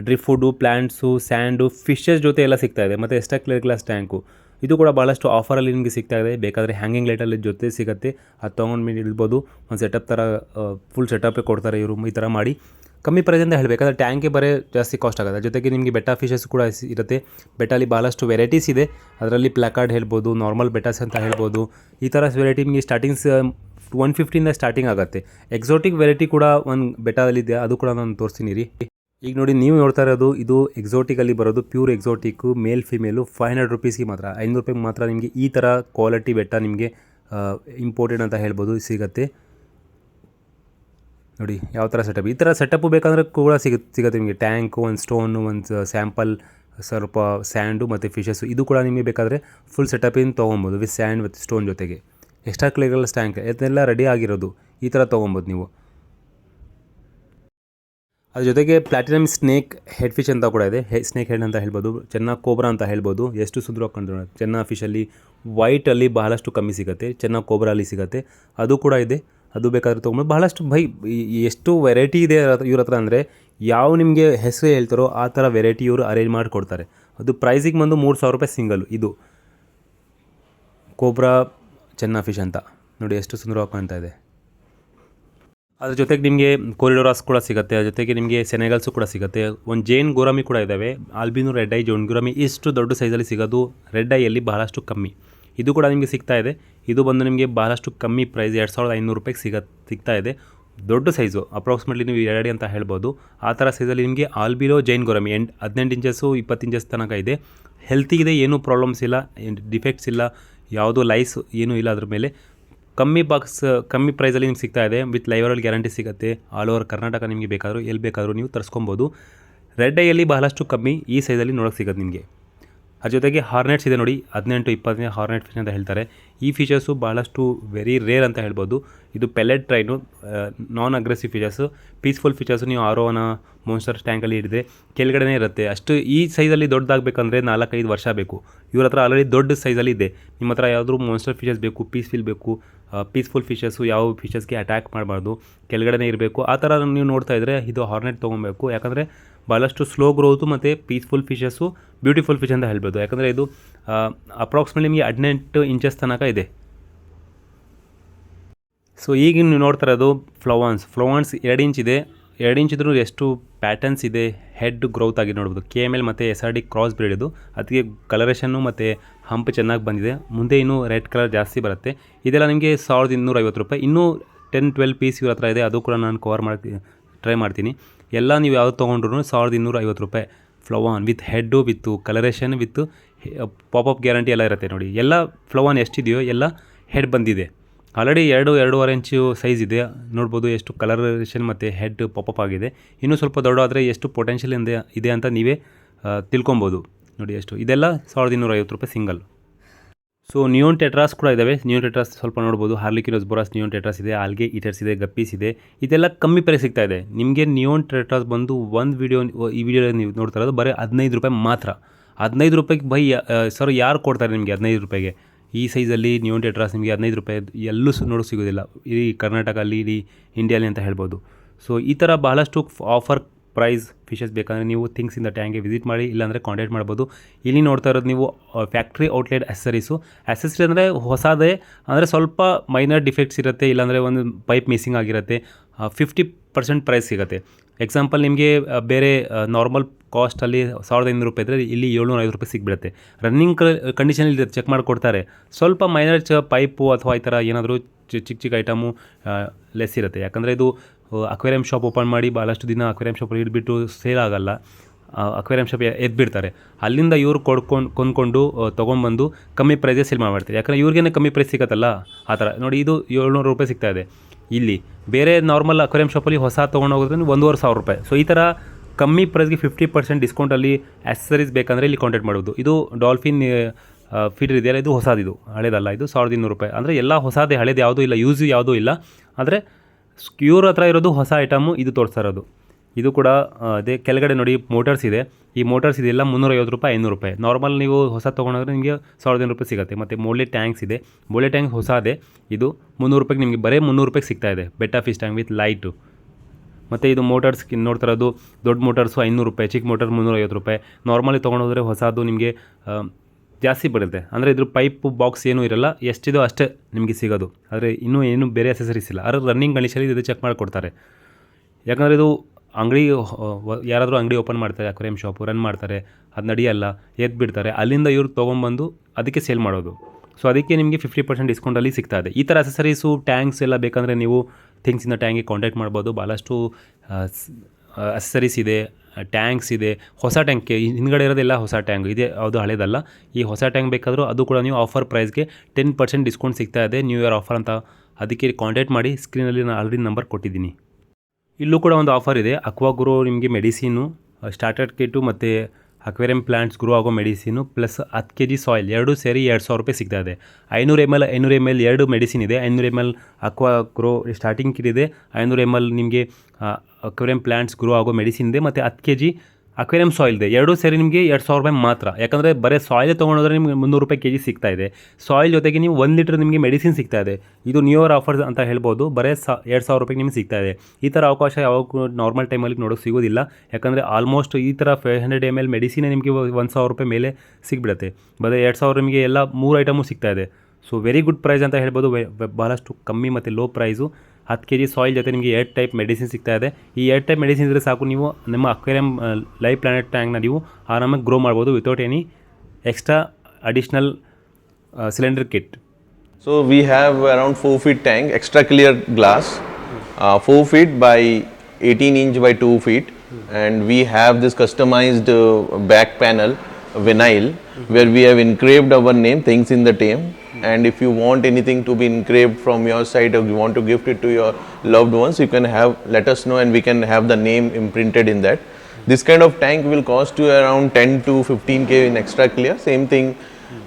dry food plants sand, fishes ಜೊತೆ ಎಲ್ಲ ಸಿಗ್ತಾ ಇದೆ. ಮತ್ತು ಎಕ್ಸ್ಟ್ರಾ ಕ್ಲಿಯರ್ ಗ್ಲಾಸ್ ಟ್ಯಾಂಕು. ಇದು ಕೂಡ ಭಾಳಷ್ಟು ಆಫರಲ್ಲಿ ನಿಮಗೆ ಸಿಗ್ತಾ ಇದೆ. ಬೇಕಾದರೆ ಹ್ಯಾಂಗಿಂಗ್ ಲೈಟಲ್ಲಿ ಜೊತೆ ಸಿಗುತ್ತೆ. ಅದು ತೊಗೊಂಡು ಮೇಲೆ ಇಡ್ಬೋದು ಒಂದು ಸೆಟಪ್ ಥರ ಫುಲ್ ಸೆಟಪ್ಪೇ ಕೊಡ್ತಾರೆ ಇವರು. ಈ ಥರ ಮಾಡಿ. ಕಮ್ಮಿ ಪ್ರೈಸಿಂದ ಹೇಳಬೇಕಾದ್ರೆ ಟ್ಯಾಂಕೇ ಬರೇ ಜಾಸ್ತಿ ಕಾಸ್ಟ್ ಆಗುತ್ತೆ. ಜೊತೆಗೆ ನಿಮಗೆ ಬೆಟ್ಟ ಫಿಶಸ್ ಕೂಡ ಇರುತ್ತೆ. ಬೆಟ್ಟಲ್ಲಿ ಭಾಳಷ್ಟು ವೆರೈಟೀಸ್ ಇದೆ. ಅದರಲ್ಲಿ ಪ್ಲಾಕಾರ್ಡ್ ಹೇಳ್ಬೋದು ನಾರ್ಮಲ್ ಬೆಟಾಸ್ ಅಂತ ಹೇಳ್ಬೋದು. ಈ ಥರ ವೆರೈಟಿ ನಿಮಗೆ ಸ್ಟಾರ್ಟಿಂಗ್ಸ್ ಒನ್ ಫಿಫ್ಟಿಯಿಂದ ಸ್ಟಾರ್ಟಿಂಗ್ ಆಗುತ್ತೆ. ಎಕ್ಸಾಟಿಕ್ ವೆರೈಟಿ ಕೂಡ ಒಂದು ಬೆಟ್ಟದಲ್ಲಿದೆ ಅದು ಕೂಡ ನಾನು ತೋರಿಸ್ತೀನಿ ರೀ. ಈಗ ನೋಡಿ ನೀವು ನೋಡ್ತಾ ಇರೋದು, ಇದು ಎಕ್ಸೋಟಿಕಲ್ಲಿ ಬರೋದು pure exotic male female five hundred ರುಪೀಸ್ಗೆ ಮಾತ್ರ. ಐನೂರು ರೂಪಾಯಿಗೆ ಮಾತ್ರ ನಿಮಗೆ ಈ ಥರ ಕ್ವಾಲಿಟಿ ಬೆಟ್ಟ ನಿಮಗೆ ಇಂಪೋರ್ಟೆಡ್ ಅಂತ ಹೇಳ್ಬೋದು, ಸಿಗುತ್ತೆ. ನೋಡಿ, ಯಾವ ಥರ ಸೆಟಪ್ ಈ ಥರ ಸೆಟಪ್ಪು ಬೇಕಂದ್ರೆ ಕೂಡ ಸಿಗುತ್ತೆ ಸಿಗುತ್ತೆ ನಿಮಗೆ. ಟ್ಯಾಂಕು ಒಂದು ಸ್ಟೋನು ಒಂದು ಸ್ಯಾಂಪಲ್ ಸ್ವಲ್ಪ ಸ್ಯಾಂಡು ಮತ್ತು ಫಿಶಸ್ಸು ಇದು ಕೂಡ ನಿಮಗೆ ಬೇಕಾದರೆ ಫುಲ್ ಸೆಟಪಿಂದ ತೊಗೊಬೋದು ವಿತ್ ಸ್ಯಾಂಡ್ ವಿತ್ ಸ್ಟೋನ್ ಜೊತೆಗೆ. ಎಕ್ಸ್ಟ್ರಾ ಕ್ಲಿಯರ್ ಸ್ಟ್ಯಾಂಕ್ ಇದೆಲ್ಲ ರೆಡಿ ಆಗಿರೋದು. ಈ ಥರ ತೊಗೊಬೋದು ನೀವು. ಅದ್ರ ಜೊತೆಗೆ ಪ್ಲಾಟಿನಮ್ ಸ್ನೇಕ್ ಹೆಡ್ ಫಿಶ್ ಅಂತ ಕೂಡ ಇದೆ. ಸ್ನೇಕ್ ಹೆಡ್ ಅಂತ ಹೇಳ್ಬೋದು, ಚೆನ್ನ ಕೋಬ್ರಾ ಅಂತ ಹೇಳ್ಬೋದು, ಎಷ್ಟು ಸುಂದರ ಕಂಡು ಚೆನ್ನ ಫಿಶಲ್ಲಿ ವೈಟಲ್ಲಿ ಬಹಳಷ್ಟು ಕಮ್ಮಿ ಸಿಗುತ್ತೆ, ಚೆನ್ನ ಕೋಬ್ರಲ್ಲಿ ಸಿಗುತ್ತೆ. ಅದು ಕೂಡ ಇದೆ. ಅದು ಬೇಕಾದ್ರೆ ತೊಗೊಂಡು ಬಹಳಷ್ಟು ಬೈ ಎಷ್ಟು ವೆರೈಟಿ ಇದೆ ಇವ್ರ ಹತ್ರ ಅಂದರೆ ಯಾವ ನಿಮಗೆ ಹೆಸರು ಹೇಳ್ತಾರೋ ಆ ಥರ ವೆರೈಟಿ ಇವರು ಅರೇಂಜ್ ಮಾಡಿ ಕೊಡ್ತಾರೆ. ಅದು ಪ್ರೈಸಿಗೆ ಬಂದು ಮೂರು ಸಾವಿರ ರೂಪಾಯಿ ಸಿಂಗಲ್ ಇದು. ಕೋಬ್ರಾ ಚೆನ್ನ ಫಿಶ್ ಅಂತ. ನೋಡಿ ಎಷ್ಟು ಸುಂದರವಾಗಿ ಕಾಣ್ತಾ ಇದೆ. ಅದ್ರ ಜೊತೆಗೆ ನಿಮಗೆ ಕೊರಿಡೋರಾಸ್ ಕೂಡ ಸಿಗುತ್ತೆ, ಅದ್ರ ಜೊತೆಗೆ ನಿಮಗೆ ಸೆನೆಗಲ್ಸು ಕೂಡ ಸಿಗುತ್ತೆ. ಒಂದು ಜೇನ್ ಗೋರಾಮಿ ಕೂಡ ಇದ್ದಾವೆ albino red eye giant gourami ಇಷ್ಟು ದೊಡ್ಡ ಸೈಜಲ್ಲಿ ಸಿಗೋದು ರೆಡ್ ಐಯಲ್ಲಿ ಬಹಳಷ್ಟು ಕಮ್ಮಿ. ಇದು ಕೂಡ ನಿಮಗೆ ಸಿಗ್ತಾ ಇದೆ. ಇದು ಬಂದು ನಿಮಗೆ ಬಹಳಷ್ಟು ಕಮ್ಮಿ ಪ್ರೈಸ್ ಎರಡು ಸಾವಿರದ ಐನೂರು ರೂಪಾಯಿಗೆ ಸಿಗ ಸಿಗ್ತಾ ಇದೆ. ದೊಡ್ಡ ಸೈಜು ಅಪ್ರಾಕ್ಸಿಮೇಟ್ಲಿ ನೀವು ಎರಡು ಅಂತ ಹೇಳ್ಬೋದು. ಆ ಥರ ಸೈಜಲ್ಲಿ ನಿಮಗೆ ಆಲ್ಬಿಲೋ ಜೈನ್ ಗೋರಾಮಿ ಎಂಡ್ ಹದಿನೆಂಟು ಇಂಚಸ್ಸು ಇಪ್ಪತ್ತು ಇಂಚಸ್ ತನಕ ಇದೆ. ಹೆಲ್ತಿಗಿದೆ ಏನೂ ಪ್ರಾಬ್ಲಮ್ಸ್ ಇಲ್ಲ ಡಿಫೆಕ್ಟ್ಸ್ ಇಲ್ಲ, ಯಾವುದೂ ಲೈಸ್ ಏನೂ ಇಲ್ಲ ಅದ್ರ ಮೇಲೆ. ಕಮ್ಮಿ ಬಾಕ್ಸ್ ಕಮ್ಮಿ ಪ್ರೈಸಲ್ಲಿ ನಿಮ್ಗೆ ಸಿಗ್ತಾ ಇದೆ. ವಿತ್ ಲೈವರಲ್ಲಿ ಗ್ಯಾರಂಟಿ ಸಿಗುತ್ತೆ. ಆಲ್ ಓವರ್ ಕರ್ನಾಟಕ ನಿಮಗೆ ಬೇಕಾದರೂ, ಎಲ್ಲಿ ಬೇಕಾದರೂ ನೀವು ತರಿಸ್ಕೊಬೋದು. ರೆಡ್ ಐಯಲ್ಲಿ ಬಹಳಷ್ಟು ಕಮ್ಮಿ, ಈ ಸೈಜಲ್ಲಿ ನೋಡೋಕೆ ಸಿಗುತ್ತೆ ನಿಮಗೆ. ಅದ್ರ ಜೊತೆಗೆ ಹಾರ್ನೆಟ್ಸ್ ಇದೆ ನೋಡಿ, ಹದಿನೆಂಟು, ಇಪ್ಪತ್ತನೇ ಹಾರ್ನೆಟ್ ಫಿಶ್ ಅಂತ ಹೇಳ್ತಾರೆ. ಈ ಫೀಚರ್ಸು ಭಾಳಷ್ಟು ವೆರಿ ರೇರ್ ಅಂತ ಹೇಳ್ಬೋದು. ಇದು pellet train non aggressive features peaceful features ನೀವು ಆರೋವನ ಮೋನ್ಸ್ಟರ್ ಟ್ಯಾಂಕಲ್ಲಿ ಹಿಡಿದ್ರೆ ಕೆಳಗಡೆನೇ ಇರುತ್ತೆ. ಅಷ್ಟು ಈ ಸೈಜಲ್ಲಿ ದೊಡ್ಡದಾಗಬೇಕಂದ್ರೆ ನಾಲ್ಕೈದು ವರ್ಷ ಬೇಕು. ಇವ್ರ ಹತ್ರ ಆಲ್ರೆಡಿ ದೊಡ್ಡ ಸೈಜಲ್ಲಿ ಇದೆ. ನಿಮ್ಮ ಹತ್ರ ಯಾವುದಾದ್ರು ಮೋನ್ಸ್ಟರ್ ಫೀಚರ್ಸ್ ಬೇಕು ಪೀಸ್ಫಿಲ್ ಬೇಕು ಪೀಸ್ಫುಲ್ ಫಿಶಸ್ಸು ಯಾವ ಫೀಚರ್ಸ್ಗೆ ಅಟ್ಯಾಕ್ ಮಾಡಬಾರ್ದು, ಕೆಳಗಡೆನೇ ಇರಬೇಕು. ಆ ಥರ ನೀವು ನೋಡ್ತಾ ಇದ್ದರೆ ಇದು ಹಾರ್ನೆಟ್ ತೊಗೊಬೇಕು ಯಾಕಂದರೆ ಭಾಳಷ್ಟು ಸ್ಲೋ ಗ್ರೋತು ಮತ್ತು ಪೀಸ್ಫುಲ್ ಫಿಶಸ್ಸು, ಬ್ಯೂಟಿಫುಲ್ ಫಿಶ್ ಅಂತ ಹೇಳ್ಬೋದು. ಯಾಕಂದರೆ ಇದು ಅಪ್ರಾಕ್ಸಿಮೇಟ್ಲಿ ನಿಮಗೆ ಹದಿನೆಂಟು ಇಂಚಸ್ ತನಕ ಇದೆ. ಸೊ ಈಗ ನೀವು ನೋಡ್ತಾ ಇರೋದು ಫ್ಲವಾನ್ಸ್. ಫ್ಲವಾನ್ಸ್ ಎರಡು ಇಂಚ್ ಇದೆ. ಎರಡು ಇಂಚ್ ಇದ್ರೂ ಎಷ್ಟು ಪ್ಯಾಟರ್ನ್ಸ್ ಇದೆ, ಹೆಡ್ ಗ್ರೋತ್ ಆಗಿ ನೋಡ್ಬೋದು. ಕೆ ಎಂ ಎಲ್ ಮತ್ತು S R D cross breed ಇದು. ಅದಕ್ಕೆ ಕಲರೇಷನ್ನು ಮತ್ತು ಹಂಪ್ ಚೆನ್ನಾಗಿ ಬಂದಿದೆ. ಮುಂದೆ ಇನ್ನೂ ರೆಡ್ ಕಲರ್ ಜಾಸ್ತಿ ಬರುತ್ತೆ. ಇದೆಲ್ಲ ನಿಮಗೆ ಸಾವಿರದ ಇನ್ನೂರ ಐವತ್ತು ರೂಪಾಯಿ. ಇನ್ನೂ ಟೆನ್ ಟ್ವೆಲ್ ಪೀಸ್ ಇವ್ರ ಹತ್ರ ಇದೆ. ಅದು ಕೂಡ ನಾನು ಕವರ್ ಮಾಡಿ ಟ್ರೈ ಮಾಡ್ತೀನಿ. ಎಲ್ಲ ನೀವು ಯಾವ್ದು ತೊಗೊಂಡ್ರು ಸಾವಿರದ ಇನ್ನೂರ ಐವತ್ತು ರೂಪಾಯಿ. Flowerhorn with head with colouration with popup guarantee ಎಲ್ಲ ಇರುತ್ತೆ ನೋಡಿ. ಎಲ್ಲ ಫ್ಲವಾನ್ ಎಷ್ಟಿದೆಯೋ ಎಲ್ಲ ಹೆಡ್ ಬಂದಿದೆ. ಆಲ್ರೆಡಿ ಎರಡು, ಎರಡೂವರೆ ಇಂಚು ಸೈಜ್ ಇದೆ. ನೋಡ್ಬೋದು ಎಷ್ಟು ಕಲರೇಷನ್ ಮತ್ತು ಹೆಡ್ ಪಾಪಪ್ ಆಗಿದೆ. ಇನ್ನೂ ಸ್ವಲ್ಪ ದೊಡ್ಡಾದರೆ ಎಷ್ಟು ಪೊಟೆನ್ಷಿಯಲ್ ಇದೆ ಇದೆ ಅಂತ ನೀವೇ ತಿಳ್ಕೊಬೋದು. ನೋಡಿ ಎಷ್ಟು ಇದೆಲ್ಲ ಸಾವಿರದ ಇನ್ನೂರ ಐವತ್ತು ರೂಪಾಯಿ ಸಿಂಗಲ್ ಸೊ ನಿಯೋನ್ ಟೆಟ್ರಾಸ್ ಕೂಡ ಇದ್ದಾವೆ ನಿಯೋನ್ ಟೆಟ್ರಾಸ್ ಸ್ವಲ್ಪ ನೋಡ್ಬೋದು. ಹಾರ್ಲಿಕಿರೋಸ್ ಬೋರಾಸ್ ನಿಯೋನ್ ಟೆಟ್ರಾಸ್ ಇದೆ ಆಲ್ಗೆ ಈಟರ್ಸ್ ಇದೆ ಗಪ್ಪೀಸ್ ಇದೆ. ಇದೆಲ್ಲ ಕಮ್ಮಿ ಪ್ರೈಸ್ ಸಿಗ್ತಾ ಇದೆ. ನಿಮಗೆ ನಿಯೋನ್ ಟೆಟ್ರಾಸ್ ಬಂದು ಒಂದು ವಿಡಿಯೋ ಈ ವಿಡಿಯೋ ನೀವು ನೋಡ್ತಾ ಇರೋದು ಬರೀ ಹದಿನೈದು ರೂಪಾಯಿ ಮಾತ್ರ. ಹದಿನೈದು ರೂಪಾಯಿಗೆ ಬೈ ಸರ್ ಯಾರು ಕೊಡ್ತಾರೆ ನಿಮಗೆ ಹದಿನೈದು ರೂಪಾಯಿಗೆ? ಈ ಸೈಜಲ್ಲಿ ನಿಯೋನ್ ಟೆಟ್ರಾಸ್ ನಿಮಗೆ ಹದಿನೈದು ರೂಪಾಯಿ ಎಲ್ಲೂ ಸು, ನೋಡೋಕೆ ಸಿಗೋದಿಲ್ಲ. ಇಡೀ ಕರ್ನಾಟಕ ಅಲ್ಲಿ, ಇಡೀ ಇಂಡಿಯಲ್ಲಿ ಅಂತ ಹೇಳ್ಬೋದು. ಸೊ ಈ ಥರ ಬಹಳಷ್ಟು ಆಫರ್ ಪ್ರೈಸ್ ಫಿಶಸ್ ಬೇಕಂದರೆ ನೀವು ಥಿಂಗ್ಸ್ ಇನ್ ದ ಟ್ಯಾಂಕ್ಗೆ ವಿಸಿಟ್ ಮಾಡಿ, ಇಲ್ಲಾಂದರೆ ಕಾಂಟ್ಯಾಕ್ಟ್ ಮಾಡ್ಬೋದು. ಇಲ್ಲಿ ನೋಡ್ತಾ ಇರೋದು ನೀವು ಫ್ಯಾಕ್ಟ್ರಿ ಔಟ್ಲೆಟ್ ಅಸೆಸರೀಸು ಅಸೆಸರಿ ಅಂದರೆ ಹೊಸದೇ, ಅಂದರೆ ಸ್ವಲ್ಪ ಮೈನರ್ ಡಿಫೆಕ್ಟ್ಸ್ ಇರುತ್ತೆ, ಇಲ್ಲಾಂದರೆ ಒಂದು ಪೈಪ್ ಮಿಸ್ಸಿಂಗ್ ಆಗಿರುತ್ತೆ ಫಿಫ್ಟಿ ಪರ್ಸೆಂಟ್ ಪ್ರೈಸ್ ಸಿಗುತ್ತೆ. ಎಕ್ಸಾಂಪಲ್ ನಿಮಗೆ ಬೇರೆ ನಾರ್ಮಲ್ ಕಾಸ್ಟಲ್ಲಿ ಸಾವಿರದ ಐನೂರು ರೂಪಾಯಿ ಇದ್ದರೆ ಇಲ್ಲಿ ಏಳ್ನೂರ ಐದು ರೂಪಾಯಿ ಸಿಗ್ಬಿಡುತ್ತೆ. ರನ್ನಿಂಗ್ ಕಂಡೀಷನಲ್ಲಿ ಚೆಕ್ ಮಾಡಿಕೊಡ್ತಾರೆ. ಸ್ವಲ್ಪ ಮೈನರ್ ಚ ಪೈಪು ಅಥವಾ ಈ ಥರ ಏನಾದರೂ ಚಿಕ್ಕ ಚಿಕ್ಕ ಐಟಮು ಲೆಸ್ ಇರುತ್ತೆ. ಯಾಕಂದರೆ ಇದು ಅಕ್ವೇರಿಯಂ ಶಾಪ್ ಓಪನ್ ಮಾಡಿ ಭಾಳಷ್ಟು ದಿನ ಅಕ್ವೇರಿಯಂ ಶಾಪಲ್ಲಿ ಇಟ್ಬಿಟ್ಟು ಸೇಲ್ ಆಗಲ್ಲ. ಅಕ್ವೇರಿಯಂ ಶಾಪ್ ಎದ್ಬಿಡ್ತಾರೆ. ಅಲ್ಲಿಂದ ಇವರು ಕೊಡ್ಕೊಂಡು, ಕೊಂಡ್ಕೊಂಡು ತೊಗೊಂಡ್ಬಂದು ಕಮ್ಮಿ ಪ್ರೈಸೇ ಸೇಲ್ ಮಾಡ್ತಾರೆ ಯಾಕಂದರೆ ಇವ್ರಿಗೇನೆ ಕಮ್ಮಿ ಪ್ರೈಸ್ ಸಿಗತ್ತಲ್ಲ? ಆ ಥರ. ನೋಡಿ, ಇದು ಏಳ್ನೂರು ರೂಪಾಯಿ ಸಿಗ್ತಾ ಇದೆ. ಇಲ್ಲಿ ಬೇರೆ ನಾರ್ಮಲ್ ಅಕ್ವೇರಿಯಂ ಶಾಪಲ್ಲಿ ಹೊಸ ತೊಗೊಂಡೋಗಿದ್ರೆ ಒಂದೂವರೆ ಸಾವಿರ ರೂಪಾಯಿ. ಸೊ ಈ ಥರ ಕಮ್ಮಿ ಪ್ರೈಸ್ಗೆ ಫಿಫ್ಟಿ ಪರ್ಸೆಂಟ್ ಡಿಸ್ಕೌಂಟಲ್ಲಿ ಆಕ್ಸಸರೀಸ್ ಬೇಕಂದರೆ ಇಲ್ಲಿ ಕಾಂಟ್ಯಾಕ್ಟ್ ಮಾಡ್ಬೋದು. ಇದು ಡಾಲ್ಫಿನ್ ಫೀಡರ್ ಇದೆಯಲ್ಲ, ಇದು ಹೊಸದಿದು. ಹಳೇದಲ್ಲ, ಇದು ಸಾವಿರದ ಇನ್ನೂರು ರೂಪಾಯಿ. ಅಂದರೆ ಎಲ್ಲ ಹೊಸದೇ, ಹಳೇದು ಯಾವುದೂ ಇಲ್ಲ ಯೂಸ್ ಯಾವುದೂ ಇಲ್ಲ. ಆದರೆ ಇವ್ರ ಹತ್ರ ಇರೋದು ಹೊಸ ಐಟಮು ಇದು ತೋರಿಸ್ತಾ ಇದು ಕೂಡ ಅದೇ ಕೆಳಗಡೆ ನೋಡಿ ಮೋಟರ್ಸ್ ಇದೆ. ಈ ಮೋಟರ್ಸ್ ಇದೆಲ್ಲ ಮುನ್ನೂರೈವತ್ತು ರೂಪಾಯಿ, ಐನೂರು ರೂಪಾಯಿ. ನಾರ್ಮಲ್ ನೀವು ಹೊಸ ತೊಗೊಂಡ್ರೆ ನಿಮಗೆ ಸಾವಿರದ ಐನೂರು ರೂಪಾಯಿ ಸಿಗುತ್ತೆ. ಮತ್ತು ಮೋಳೆ ಟ್ಯಾಂಕ್ಸ್ ಇದೆ. ಮೋಲೆ ಟ್ಯಾಂಕ್ ಹೊಸದೇ ಇದು. ಮುನ್ನೂರು ರೂಪಾಯಿಗೆ ನಿಮಗೆ ಬರೀ ಮುನ್ನೂರು ರೂಪಾಯಿಗೆ ಸಿಗ್ತಾ ಇದೆ. ಬೆಟ್ಟ ಫಿಶ್ ಟ್ಯಾಂಕ್ ವಿತ್ ಲೈಟು ಮತ್ತು ಇದು ಮೋಟರ್ಸ್ ನೋಡ್ತಾ ಇರೋದು ದೊಡ್ಡ ಮೋಟರ್ಸು ಐನೂರು ರೂಪಾಯಿ, ಚಿಕ್ಕ ಮೋಟರ್ ಮುನ್ನೂರೈವತ್ತು ರೂಪಾಯಿ. ನಾರ್ಮಲಿ ತೊಗೊಂಡೋದ್ರೆ ಹೊಸದು ನಿಮಗೆ ಜಾಸ್ತಿ ಬರುತ್ತೆ. ಅಂದರೆ ಇದ್ರ ಪೈಪು ಬಾಕ್ಸ್ ಏನೂ ಇರಲ್ಲ. ಎಷ್ಟಿದೋ ಅಷ್ಟೇ ನಿಮಗೆ ಸಿಗೋದು. ಆದರೆ ಇನ್ನೂ ಏನು ಬೇರೆ ಅಸೆಸರೀಸ್ ಇಲ್ಲ. ಆದರೆ ರನ್ನಿಂಗ್ ಕಂಡೀಷನಲ್ಲಿ ಇದು ಚೆಕ್ ಮಾಡಿಕೊಡ್ತಾರೆ. ಯಾಕಂದರೆ ಇದು ಅಂಗಡಿ ಯಾರಾದರೂ ಅಂಗಡಿ ಓಪನ್ ಮಾಡ್ತಾರೆ ಅಕ್ವೇರಿಯಂ ಶಾಪು ರನ್ ಮಾಡ್ತಾರೆ, ಅದು ನಡೆಯಲ್ಲ ಎದ್ದು ಬಿಡ್ತಾರೆ. ಅಲ್ಲಿಂದ ಇವ್ರು ತೊಗೊಂಬಂದು ಅದಕ್ಕೆ ಸೇಲ್ ಮಾಡೋದು. ಸೊ ಅದಕ್ಕೆ ನಿಮಗೆ ಫಿಫ್ಟಿ ಪರ್ಸೆಂಟ್ ಡಿಸ್ಕೌಂಟಲ್ಲಿ ಸಿಗ್ತಾ ಇದೆ. ಈ ಥರ ಅಸೆಸರೀಸು ಟ್ಯಾಂಕ್ಸ್ ಎಲ್ಲ ಬೇಕಂದರೆ ನೀವು ಥಿಂಗ್ಸಿಂದ ಟ್ಯಾಂಕಿಗೆ ಕಾಂಟ್ಯಾಕ್ಟ್ ಮಾಡ್ಬೋದು. ಭಾಳಷ್ಟು ಅಸೆಸರೀಸ್ ಇದೆ ಟ್ಯಾಂಕ್ಸ್ ಇದೆ, ಹೊಸ ಟ್ಯಾಂಕ್ ಹಿಂದ್ಗಡೆ ಇರೋದೆಲ್ಲ ಹೊಸ ಟ್ಯಾಂಕ್ ಇದೆ ಯಾವುದು ಹಳೇದಲ್ಲ. ಈ ಹೊಸ ಟ್ಯಾಂಕ್ ಬೇಕಾದರೂ ಅದು ಕೂಡ ನೀವು ಆಫರ್ ಪ್ರೈಸ್ಗೆ ಟೆನ್ ಪರ್ಸೆಂಟ್ ಡಿಸ್ಕೌಂಟ್ ಸಿಗ್ತಾ ಇದೆ ನ್ಯೂ ಇಯರ್ ಆಫರ್ ಅಂತ. ಅದಕ್ಕೆ ಕಾಂಟ್ಯಾಕ್ಟ್ ಮಾಡಿ ಸ್ಕ್ರೀನಲ್ಲಿ ನಾನು ಆಲ್ರೆಡಿ ನಂಬರ್ ಕೊಟ್ಟಿದ್ದೀನಿ. ಇಲ್ಲೂ ಕೂಡ ಒಂದು ಆಫರ್ ಇದೆ ಅಕ್ವಾ ಗುರೋ ನಿಮಗೆ ಮೆಡಿಸಿನು ಸ್ಟಾರ್ಟರ್ ಕಿಟ್ಟು ಮತ್ತು ಅಕ್ವೇರಿಯಂ ಪ್ಲಾಂಟ್ಸ್ ಗ್ರೋ ಆಗೋ ಮೆಡಿಸಿನು ಪ್ಲಸ್ ಹತ್ತು ಕೆ ಜಿ ಸಾಯಿಲ್ ಎರಡೂ ಸೇರಿ ಎರಡು ಸಾವಿರ ರೂಪಾಯಿ ಸಿಗ್ತಾ ಇದೆ. ಐನೂರು ಎಂ ಎಲ್ ಐನೂರು ಎಂ ಎಲ್ ಎರಡು ಮೆಡಿಸಿನ್ ಇದೆ. ಐನೂರು M L aqua grow starting kit ಇದೆ. ಐನೂರು ಎಂ ಎಲ್ ನಿಮಗೆ ಅಕ್ವೇರಿಯಂ ಪ್ಲಾಂಟ್ಸ್ ಗ್ರೋ ಆಗೋ ಮೆಡಿಸಿನ್ ಇದೆ. ಮತ್ತು ಹತ್ತು ಕೆ ಜಿ ಅಕ್ವೇರಿಯಂ ಸಾಯಿಲ್ ಇದೆ ಎರಡೂ ಸೇರಿ ನಿಮಗೆ ಎರಡು ಸಾವಿರ ರೂಪಾಯಿ ಮಾತ್ರ. ಯಾಕಂದರೆ ಬರೀ ಸಾಯಿಲ್ ತೊಗೊಂಡೋದ್ರೆ ನಿಮಗೆ ಮುನ್ನೂರು ರೂಪಾಯಿ ಕೆ ಜಿ ಸಿಗ್ತಾ ಇದೆ. ಸಾಯಿಲ್ ಜೊತೆಗೆ ನೀವು ಒಂದು ಲೀಟ್ರ್ ನಿಮಗೆ ಮೆಡಿಸಿನ್ ಸಿಗ್ತಾ ಇದೆ. ಇದು ನ್ಯೂ ಇಯರ್ ಆಫರ್ಸ್ ಅಂತ ಹೇಳ್ಬೋದು. ಬರೀ ಸ, ಎರಡು ಸಾವಿರ ರೂಪಾಯಿಗೆ ನಿಮಗೆ ಸಿಗ್ತಾ ಇದೆ. ಈ ಥರ ಅವಕಾಶ ಯಾವಾಗ ನಾರ್ಮಲ್ ಟೈಮಲ್ಲಿ ನೋಡೋಕೆ ಸಿಗೋದಿಲ್ಲ. ಯಾಕಂದರೆ ಆಲ್ಮೋಸ್ಟ್ ಈ ಥರ ಫೈವ್ ಹಂಡ್ರೆಡ್ ಎಂ ಎಲ್ ಮೆಡಿಸಿನೇ ನಿಮಗೆ ಒಂದು ಸಾವಿರ ರೂಪಾಯಿ ಮೇಲೆ ಸಿಗ್ಬಿಡುತ್ತೆ. ಬರೀ ಎರಡು ಸಾವಿರ ನಿಮಗೆ ಎಲ್ಲ ಮೂರು ಐಟಮು ಸಿಗ್ತಾ ಇದೆ. ಸೊ ವೆರಿ ಗುಡ್ ಪ್ರೈಸ್ ಅಂತ ಹೇಳ್ಬೋದು. ಬಹಳಷ್ಟು ಕಮ್ಮಿ ಮತ್ತು ಲೋ ಪ್ರೈಸು ಹತ್ತು ಕೆ ಜಿ ಸಾಯಿಲ್ ಜೊತೆ ನಿಮಗೆ ಎರಡು ಟೈಪ್ ಮೆಡಿಸಿನ್ ಸಿಗ್ತಾ ಇದೆ ಈ ಎರಡು ಟೈಪ್ ಮೆಡಿಸಿನ್ ಇದ್ದರೆ ಸಾಕು ನೀವು ನಿಮ್ಮ ಅಕ್ವೇರಿಯಂ ಲೈವ್ ಪ್ಲಾನೆಟ್ ಟ್ಯಾಂಕ್ನ ನೀವು ಆರಾಮಾಗಿ ಗ್ರೋ ಮಾಡ್ಬೋದು without any extra additional cylinder kit So we have around 4 feet tank, extra clear glass, uh, 4 feet by 18 inch by 2 feet, and we have this customized uh, back panel vinyl where we have engraved our name, things in the name. And if you want anything to be engraved from your side or you want to gift it to your loved ones, you can have let us know and we can have the name imprinted in that. This kind of tank will cost you around 10 to 15k in extra clear. Same thing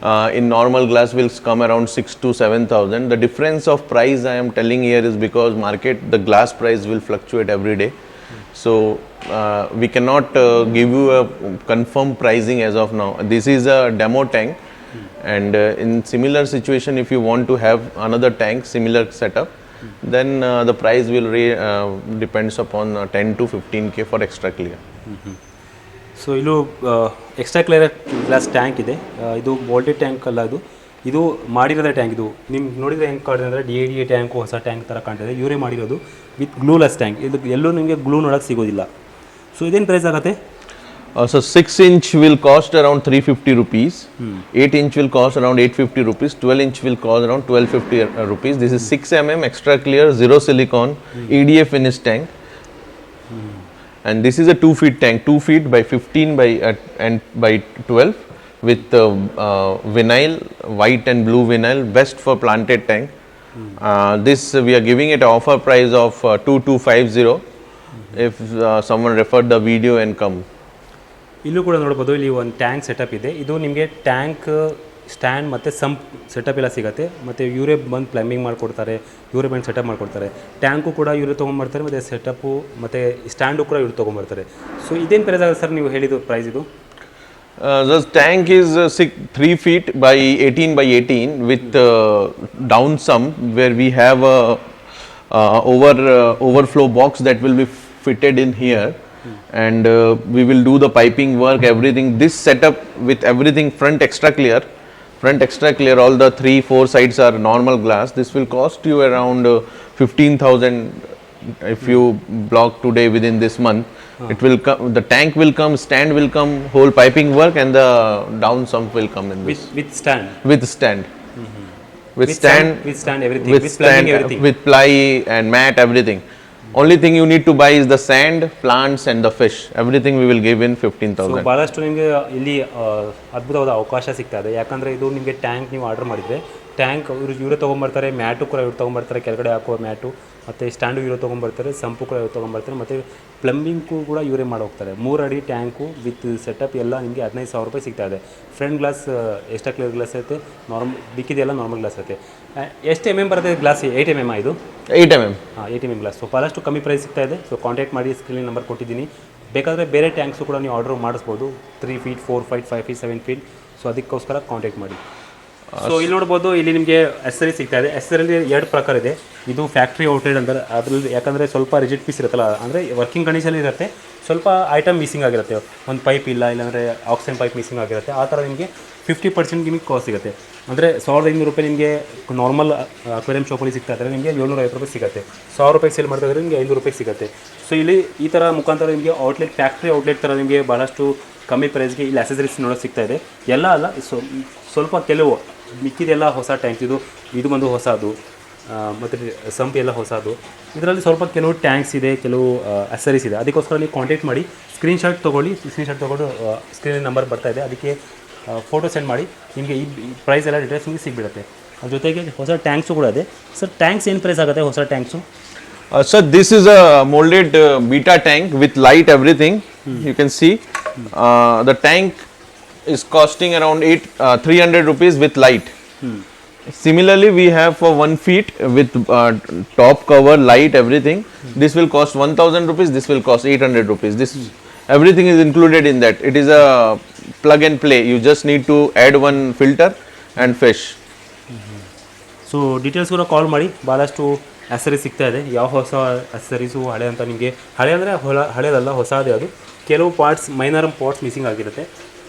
uh, in normal glass will come around 6 to 7000 the difference of price i am telling here is because market the glass price will fluctuate every day so uh, we cannot uh, give you a confirmed pricing as of now this is a demo tank and uh, in similar situation if you want to have another tank similar setup then uh, the price will re- uh, depends upon uh, 10 to 15k for extra clear. So ಇಲ್ಲೂ extra clear glass tank ಇದೆ. ಇದು ಬೋಲ್ಟೆಡ್ tank ಅಲ್ಲ ಇದು ಇದು ಮಾಡಿರೋದೇ tank ಇದು. ನಿಮ್ಗೆ ನೋಡಿದ್ರೆ ಹೆಂಗೆ ಕಾಣಿದೆ ಅಂದರೆ D A D A tank ಹೊಸ ಟ್ಯಾಂಕ್ ಥರ ಕಾಣ್ತಿದೆ ಇವರೇ ಮಾಡಿರೋದು ವಿತ್ ಗ್ಲೂಲೆಸ್ ಟ್ಯಾಂಕ್ ಇದು ಎಲ್ಲೂ ನಿಮಗೆ ಗ್ಲೂ ನೋಡೋಕ್ಕೆ ಸಿಗೋದಿಲ್ಲ. ಸೊ ಇದೇನು ಪ್ರೈಸ್ ಆಗುತ್ತೆ? Uh, so 6 inch will cost around 350 rupees. 8 inch will cost around 850 rupees. 12 inch will cost around 1250 uh, rupees. This is 6 mm extra clear zero silicon EDA finish tank. And this is a 2 feet tank, 2 feet by 15 by uh, and by 12 with uh, uh, vinyl, white and blue vinyl, best for planted tank. Uh, this we are giving it offer price of uh, 2250 if uh, someone referred the video and come. ಇಲ್ಲೂ ಕೂಡ ನೋಡ್ಬೋದು ಇಲ್ಲಿ ಒಂದು tank setup ಇದೆ. ಇದು ನಿಮಗೆ tank stand ಮತ್ತು sump setup ಎಲ್ಲ ಸಿಗುತ್ತೆ. ಮತ್ತು ಇವರೇ ಬಂದು ಪ್ಲಂಬಿಂಗ್ ಮಾಡಿಕೊಡ್ತಾರೆ ಇವರೇ ಬಂದು ಸೆಟಪ್ ಮಾಡಿಕೊಡ್ತಾರೆ. ಟ್ಯಾಂಕು ಕೂಡ ಇವರೇ ತೊಗೊಂಬರ್ತಾರೆ ಮತ್ತು ಸೆಟಪ್ಪು ಮತ್ತು ಸ್ಟ್ಯಾಂಡು ಕೂಡ ಇವರು ತೊಗೊಂಬರ್ತಾರೆ. ಸೊ ಇದೇನು ಪ್ರೈಸ್ ಆಗುತ್ತೆ ಸರ್ ನೀವು ಹೇಳಿದ್ದು ಪ್ರೈಸ್ ಇದು? Uh, tank is uh, six, 3 feet by 18 by 18 with uh, down sump where we have a uh, over uh, overflow box that in here. and uh, we will do the piping work everything. This setup with everything front extra clear front extra clear all the three four sides are normal glass. This will cost you around uh, 15000 if you block today within this month it will come the tank will come stand will come whole piping work and the down sump will come in with, with stand? With stand. Mm -hmm. with, with stand, stand with stand everything with, with stand, everything? with ply and mat everything. Only thing you need to buy is the sand plants and the fish everything we will give in so 15000 ಭಾಳಷ್ಟು ನಿಮಗೆ ಇಲ್ಲಿ ಅದ್ಭುತವಾದ ಅವಕಾಶ ಸಿಗ್ತಾ ಇದೆ ಯಾಕಂದರೆ ಇದು ನಿಮಗೆ ಟ್ಯಾಂಕ್ ನೀವು ಆರ್ಡರ್ ಮಾಡಿದರೆ ಟ್ಯಾಂಕ್ ಇವರು ಇವರು ತೊಗೊಂಬರ್ತಾರೆ ಮ್ಯಾಟು ಕೂಡ ಇವ್ರು ತೊಗೊಂಬರ್ತಾರೆ ಕೆಳಗಡೆ ಹಾಕುವ ಮ್ಯಾಟು ಮತ್ತು ಸ್ಟ್ಯಾಂಡು ಇವರು ತೊಗೊಂಬರ್ತಾರೆ ಸಂಪು ಕೂಡ ಇವ್ರು ತೊಗೊಂಬರ್ತಾರೆ ಮತ್ತು ಪ್ಲಂಬಿಂಗು ಕೂಡ ಇವರೇ ಮಾಡಿ ಹೋಗ್ತಾರೆ ಮೂರು ಅಡಿ ಟ್ಯಾಂಕು ವಿತ್ ಸೆಟಪ್ ಎಲ್ಲ ನಿಮಗೆ ಹದಿನೈದು ಸಾವಿರ ರೂಪಾಯಿ ಸಿಗ್ತಾ ಇದೆ. Front glass extra clear glass ಐತೆ ನಾರ್ಮಲ್ ಬಿಕ್ಕಿದೆಲ್ಲ ನಾರ್ಮಲ್ ಗ್ಲಾಸ್ ಐತೆ. ಎಷ್ಟು ಎಂ ಎಂ ಬರುತ್ತೆ ಗ್ಲಾಸ್? ಏಯ್ಟ್ ಎಂ ಎಂ ಇದು? 8 mm ಹಾಂ ಏಯ್ಟ್ ಎಂ ಗ್ಲಾಸ್. ಸೊ ಭಾಳಷ್ಟು ಕಮ್ಮಿ ಪ್ರೈಸ್ ಸಿಗ್ತಾ ಇದೆ. ಸೊ ಕಾಂಟ್ಯಾಕ್ಟ್ ಮಾಡಿ ಸ್ಕ್ರೀನ್ ನಂಬರ್ ಕೊಟ್ಟಿದ್ದೀನಿ. ಬೇಕಾದರೆ ಬೇರೆ ಟ್ಯಾಂಕ್ಸು ಕೂಡ ನೀವು ಆರ್ಡರ್ ಮಾಡಿಸ್ಬೋದು. Three feet four feet five feet seven feet so ಅದಕ್ಕೋಸ್ಕರ ಕಾಂಟ್ಯಾಕ್ಟ್ ಮಾಡಿ. ಸೊ ಇಲ್ಲಿ ನೋಡ್ಬೋದು, ಇಲ್ಲಿ ನಿಮಗೆ ಎಸ್ಸರಿ ಸಿಗ್ತಾ ಇದೆ. ಎಸ್ಸರಲ್ಲಿ ಎರಡು ಪ್ರಕಾರ ಇದೆ. ಇದು ಫ್ಯಾಕ್ಟ್ರಿ ಔಟ್ಲೆಟ್ ಅಂತಾರೆ ಅದ್ರಲ್ಲಿ ಯಾಕಂದರೆ ಸ್ವಲ್ಪ ರಿಜಿಟ್ ಪೀಸ್ ಇರುತ್ತಲ್ಲ, ಅಂದರೆ ವರ್ಕಿಂಗ್ ಕಂಡೀಷನ್ ಇರುತ್ತೆ. ಸ್ವಲ್ಪ ಐಟಮ್ ಮಿಸ್ಸಿಂಗ್ ಆಗಿರುತ್ತೆ. ಒಂದು ಪೈಪ್ ಇಲ್ಲ, ಇಲ್ಲಾಂದರೆ ಆಕ್ಸಿಜನ್ ಪೈಪ್ ಮಿಸ್ಸಿಂಗ್ ಆಗಿರುತ್ತೆ. ಆ ಥರ ನಿಮಗೆ ಫಿಫ್ಟಿ ಪರ್ಸೆಂಟ್ ನಿಮಗೆ ಕಾಸ್ಟ್ ಸಿಗುತ್ತೆ. ಅಂದರೆ ಸಾವಿರದ ಐನೂರು ರೂಪಾಯಿ ನಿಮಗೆ ನಾರ್ಮಲ್ ಅಕ್ವೇರಿಯಂ ಶಾಪಲ್ಲಿ ಸಿಗ್ತಾ ಇದ್ದರೆ ನಿಮಗೆ ಏಳ್ನೂರ ಐವತ್ತು ರೂಪಾಯಿ ಸಿಗುತ್ತೆ. ಸಾವಿರ ರೂಪಾಯಿ ಸೇಲ್ ಮಾಡ್ತಾ ನಿಮಗೆ ಐನೂರು ರೂಪಾಯಿ ಸಿಗುತ್ತೆ. ಸೊ ಇಲ್ಲಿ ಈ ಥರ ಮುಖಾಂತರ ನಿಮಗೆ ಔಟ್ಲೆಟ್ ಫ್ಯಾಕ್ಟ್ರಿ ಔಟ್ಲೆಟ್ ಥರ ನಿಮಗೆ ಭಾಳಷ್ಟು ಕಮ್ಮಿ ಪ್ರೈಸ್ಗೆ ಇಲ್ಲಿ ಅಸೆಸರೀಸ್ ನೋಡೋಕೆ ಸಿಗ್ತಾ ಇದೆ. ಎಲ್ಲ ಅಲ್ಲ ಸೊ ಸ್ವಲ್ಪ ಕೆಲವು ಮಿಕ್ಕಿದೆಲ್ಲ ಹೊಸ ಟ್ಯಾಂಕ್ ಇದು ಇದು ಬಂದು ಹೊಸದು ಮತ್ತು ಸಂಪ್ ಎಲ್ಲ ಹೊಸದು. ಇದರಲ್ಲಿ ಸ್ವಲ್ಪ ಕೆಲವು ಟ್ಯಾಂಕ್ಸ್ ಇದೆ ಕೆಲವು ಅಸರೀಸ್ ಇದೆ. ಅದಕ್ಕೋಸ್ಕರ ನೀವು ಕಾಂಟ್ಯಾಕ್ಟ್ ಮಾಡಿ ಸ್ಕ್ರೀನ್ಶಾಟ್ ತೊಗೊಳ್ಳಿ ಸ್ಕ್ರೀನ್ಶಾಟ್ ತೊಗೊಂಡು ಸ್ಕ್ರೀನ್ ನಂಬರ್ ಬರ್ತಾ ಇದೆ. ಅದಕ್ಕೆ ಫೋಟೋ ಸೆಂಡ್ ಮಾಡಿ ನಿಮಗೆ ಈ ಪ್ರೈಸ್ ಎಲ್ಲ ಡೀಟೇಲ್ಸ್ ನಿಮಗೆ ಸಿಗ್ಬಿಡುತ್ತೆ. ಅದ್ರ ಜೊತೆಗೆ ಹೊಸ ಟ್ಯಾಂಕ್ಸು ಕೂಡ ಇದೆ. ಸರ್ ಟ್ಯಾಂಕ್ಸ್ ಏನು ಪ್ರೈಸ್ ಆಗುತ್ತೆ ಹೊಸ tanks sir this is a moulded betta tank with light everything you can see the tank is costing around eight uh, 300 rupees with light. hmm. Similarly, we have for one feet with uh, top cover, light, everything. hmm. This will cost 1000 rupees. This will cost 800 rupees. This hmm. everything is included in that. It is a plug and play. You just need to add one filter and fish. So details ಕೂಡ call ಮಾಡಿ ಭಾಳಷ್ಟು ಅಸರಿ ಸಿಗ್ತಾ ಇದೆ ಯಾವ ಹೊಸ ಅಸರೀಸು ಹಳೆ ಅಂತ ನಿಮಗೆ ಹಳೆ ಅಂದರೆ ಹೊಳ ಹಳೆದಲ್ಲ ಹೊಸದೇ ಅದು ಕೆಲವು ಪಾರ್ಟ್ಸ್ ಮೈನರ್ ಪಾರ್ಟ್ಸ್ ಮಿಸ್ಸಿಂಗ್ ಆಗಿರುತ್ತೆ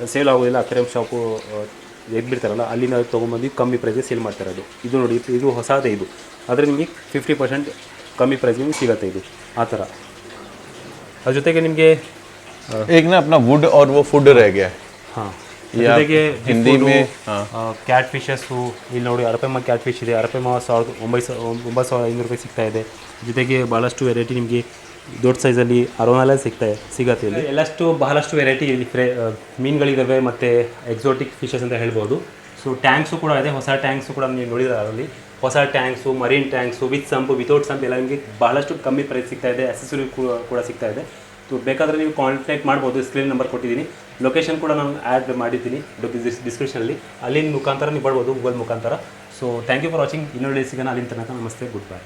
ಸೇಲ್ ಆಗೋದಿಲ್ಲ ಅಕ್ವೇರಿಯಂ ಶಾಪು ಬಿಡ್ತಾರಲ್ಲ ಅಲ್ಲಿಂದ ತೊಗೊಂಬಂದು ಕಮ್ಮಿ ಪ್ರೈಸ್ಗೆ ಸೇಲ್ ಮಾಡ್ತಾರೆ ಅದು ಇದು ನೋಡಿ ಇದು ಹೊಸದೇ ಇದು ಆದರೆ ನಿಮಗೆ ಫಿಫ್ಟಿ ಪರ್ಸೆಂಟ್ ಕಮ್ಮಿ ಪ್ರೈಸ್ಗೆ ನಿಮಗೆ ಸಿಗುತ್ತೆ ಇದು ಆ ಥರ ಅದ್ರ ಜೊತೆಗೆ ನಿಮಗೆ एक ना अपना wood और वो food रह गया है ಹಾಂ ಯಾ- ಜೊತೆಗೆ ಹಿಂದಿ ಮೇ, ಹಾ. ಕ್ಯಾಟ್ ಫಿಶಸ್ಸು ಇಲ್ಲಿ ನೋಡಿ ಅರಪೆಮ್ಮ ಕ್ಯಾಟ್ ಫಿಶ್ ಇದೆ ಅರಪೆಮ್ಮ ಸಾವಿರದ ಒಂಬೈದು ಸಾವಿರ ಒಂಬತ್ತು ಸಾವಿರದ ಐನೂರು ರೂಪಾಯಿ ಸಿಗ್ತಾ ಇದೆ ಜೊತೆಗೆ ಭಾಳಷ್ಟು ವೆರೈಟಿ ನಿಮಗೆ ದೊಡ್ಡ ಸೈಜಲ್ಲಿ ಅರೋನಲ್ಲೇ ಸಿಗ್ತಾ ಸಿಗತ್ತೆ ಇಲ್ಲಿ. ಎಲ್ಲಷ್ಟು ಬಹಳಷ್ಟು ವೆರೈಟಿ ಇಲ್ಲಿ ಫ್ರೇ ಮೀನುಗಳಿದ್ದಾವೆ ಮತ್ತು ಎಕ್ಸೋಟಿಕ್ ಫಿಶಸ್ ಅಂತ ಹೇಳ್ಬೋದು. ಸೊ ಟ್ಯಾಂಕ್ಸು ಕೂಡ ಇದೆ, ಹೊಸ ಟ್ಯಾಂಕ್ಸು ಕೂಡ ನೀವು ನೋಡಿದ್ರೆ ಅದರಲ್ಲಿ. ಹೊಸ tanks marine tanks with sump without sump ಎಲ್ಲ ನಿಮಗೆ ಬಹಳಷ್ಟು ಕಮ್ಮಿ ಪ್ರೈಸ್ ಸಿಗ್ತಾ ಇದೆ ಅಸೆಸರಿ ಕೂಡ ಸಿಗ್ತಾ ಇದೆ. ಸೊ ಬೇಕಾದರೆ ನೀವು ಕಾಂಟ್ಯಾಕ್ಟ್ ಮಾಡ್ಬೋದು ಸ್ಕ್ರೀನ್ ನಂಬರ್ ಕೊಟ್ಟಿದ್ದೀನಿ. ಲೊಕೇಶನ್ ಕೂಡ ನಾನು ಆ್ಯಡ್ ಮಾಡಿದ್ದೀನಿ ಡಿಸ್ಕ್ರಿಪ್ಷನಲ್ಲಿ ಅಲ್ಲಿನ ಮುಖಾಂತರ ನೀವು ಬರ್ಬೋದು ಗೂಗಲ್ ಮುಖಾಂತರ. So thank you for watching ಇನ್ನೊಳ್ಳೆ ಸಿಗೋಣ ಅಲ್ಲಿನ ತನಕ. ನಮಸ್ತೆ ಗುಡ್ ಬೈ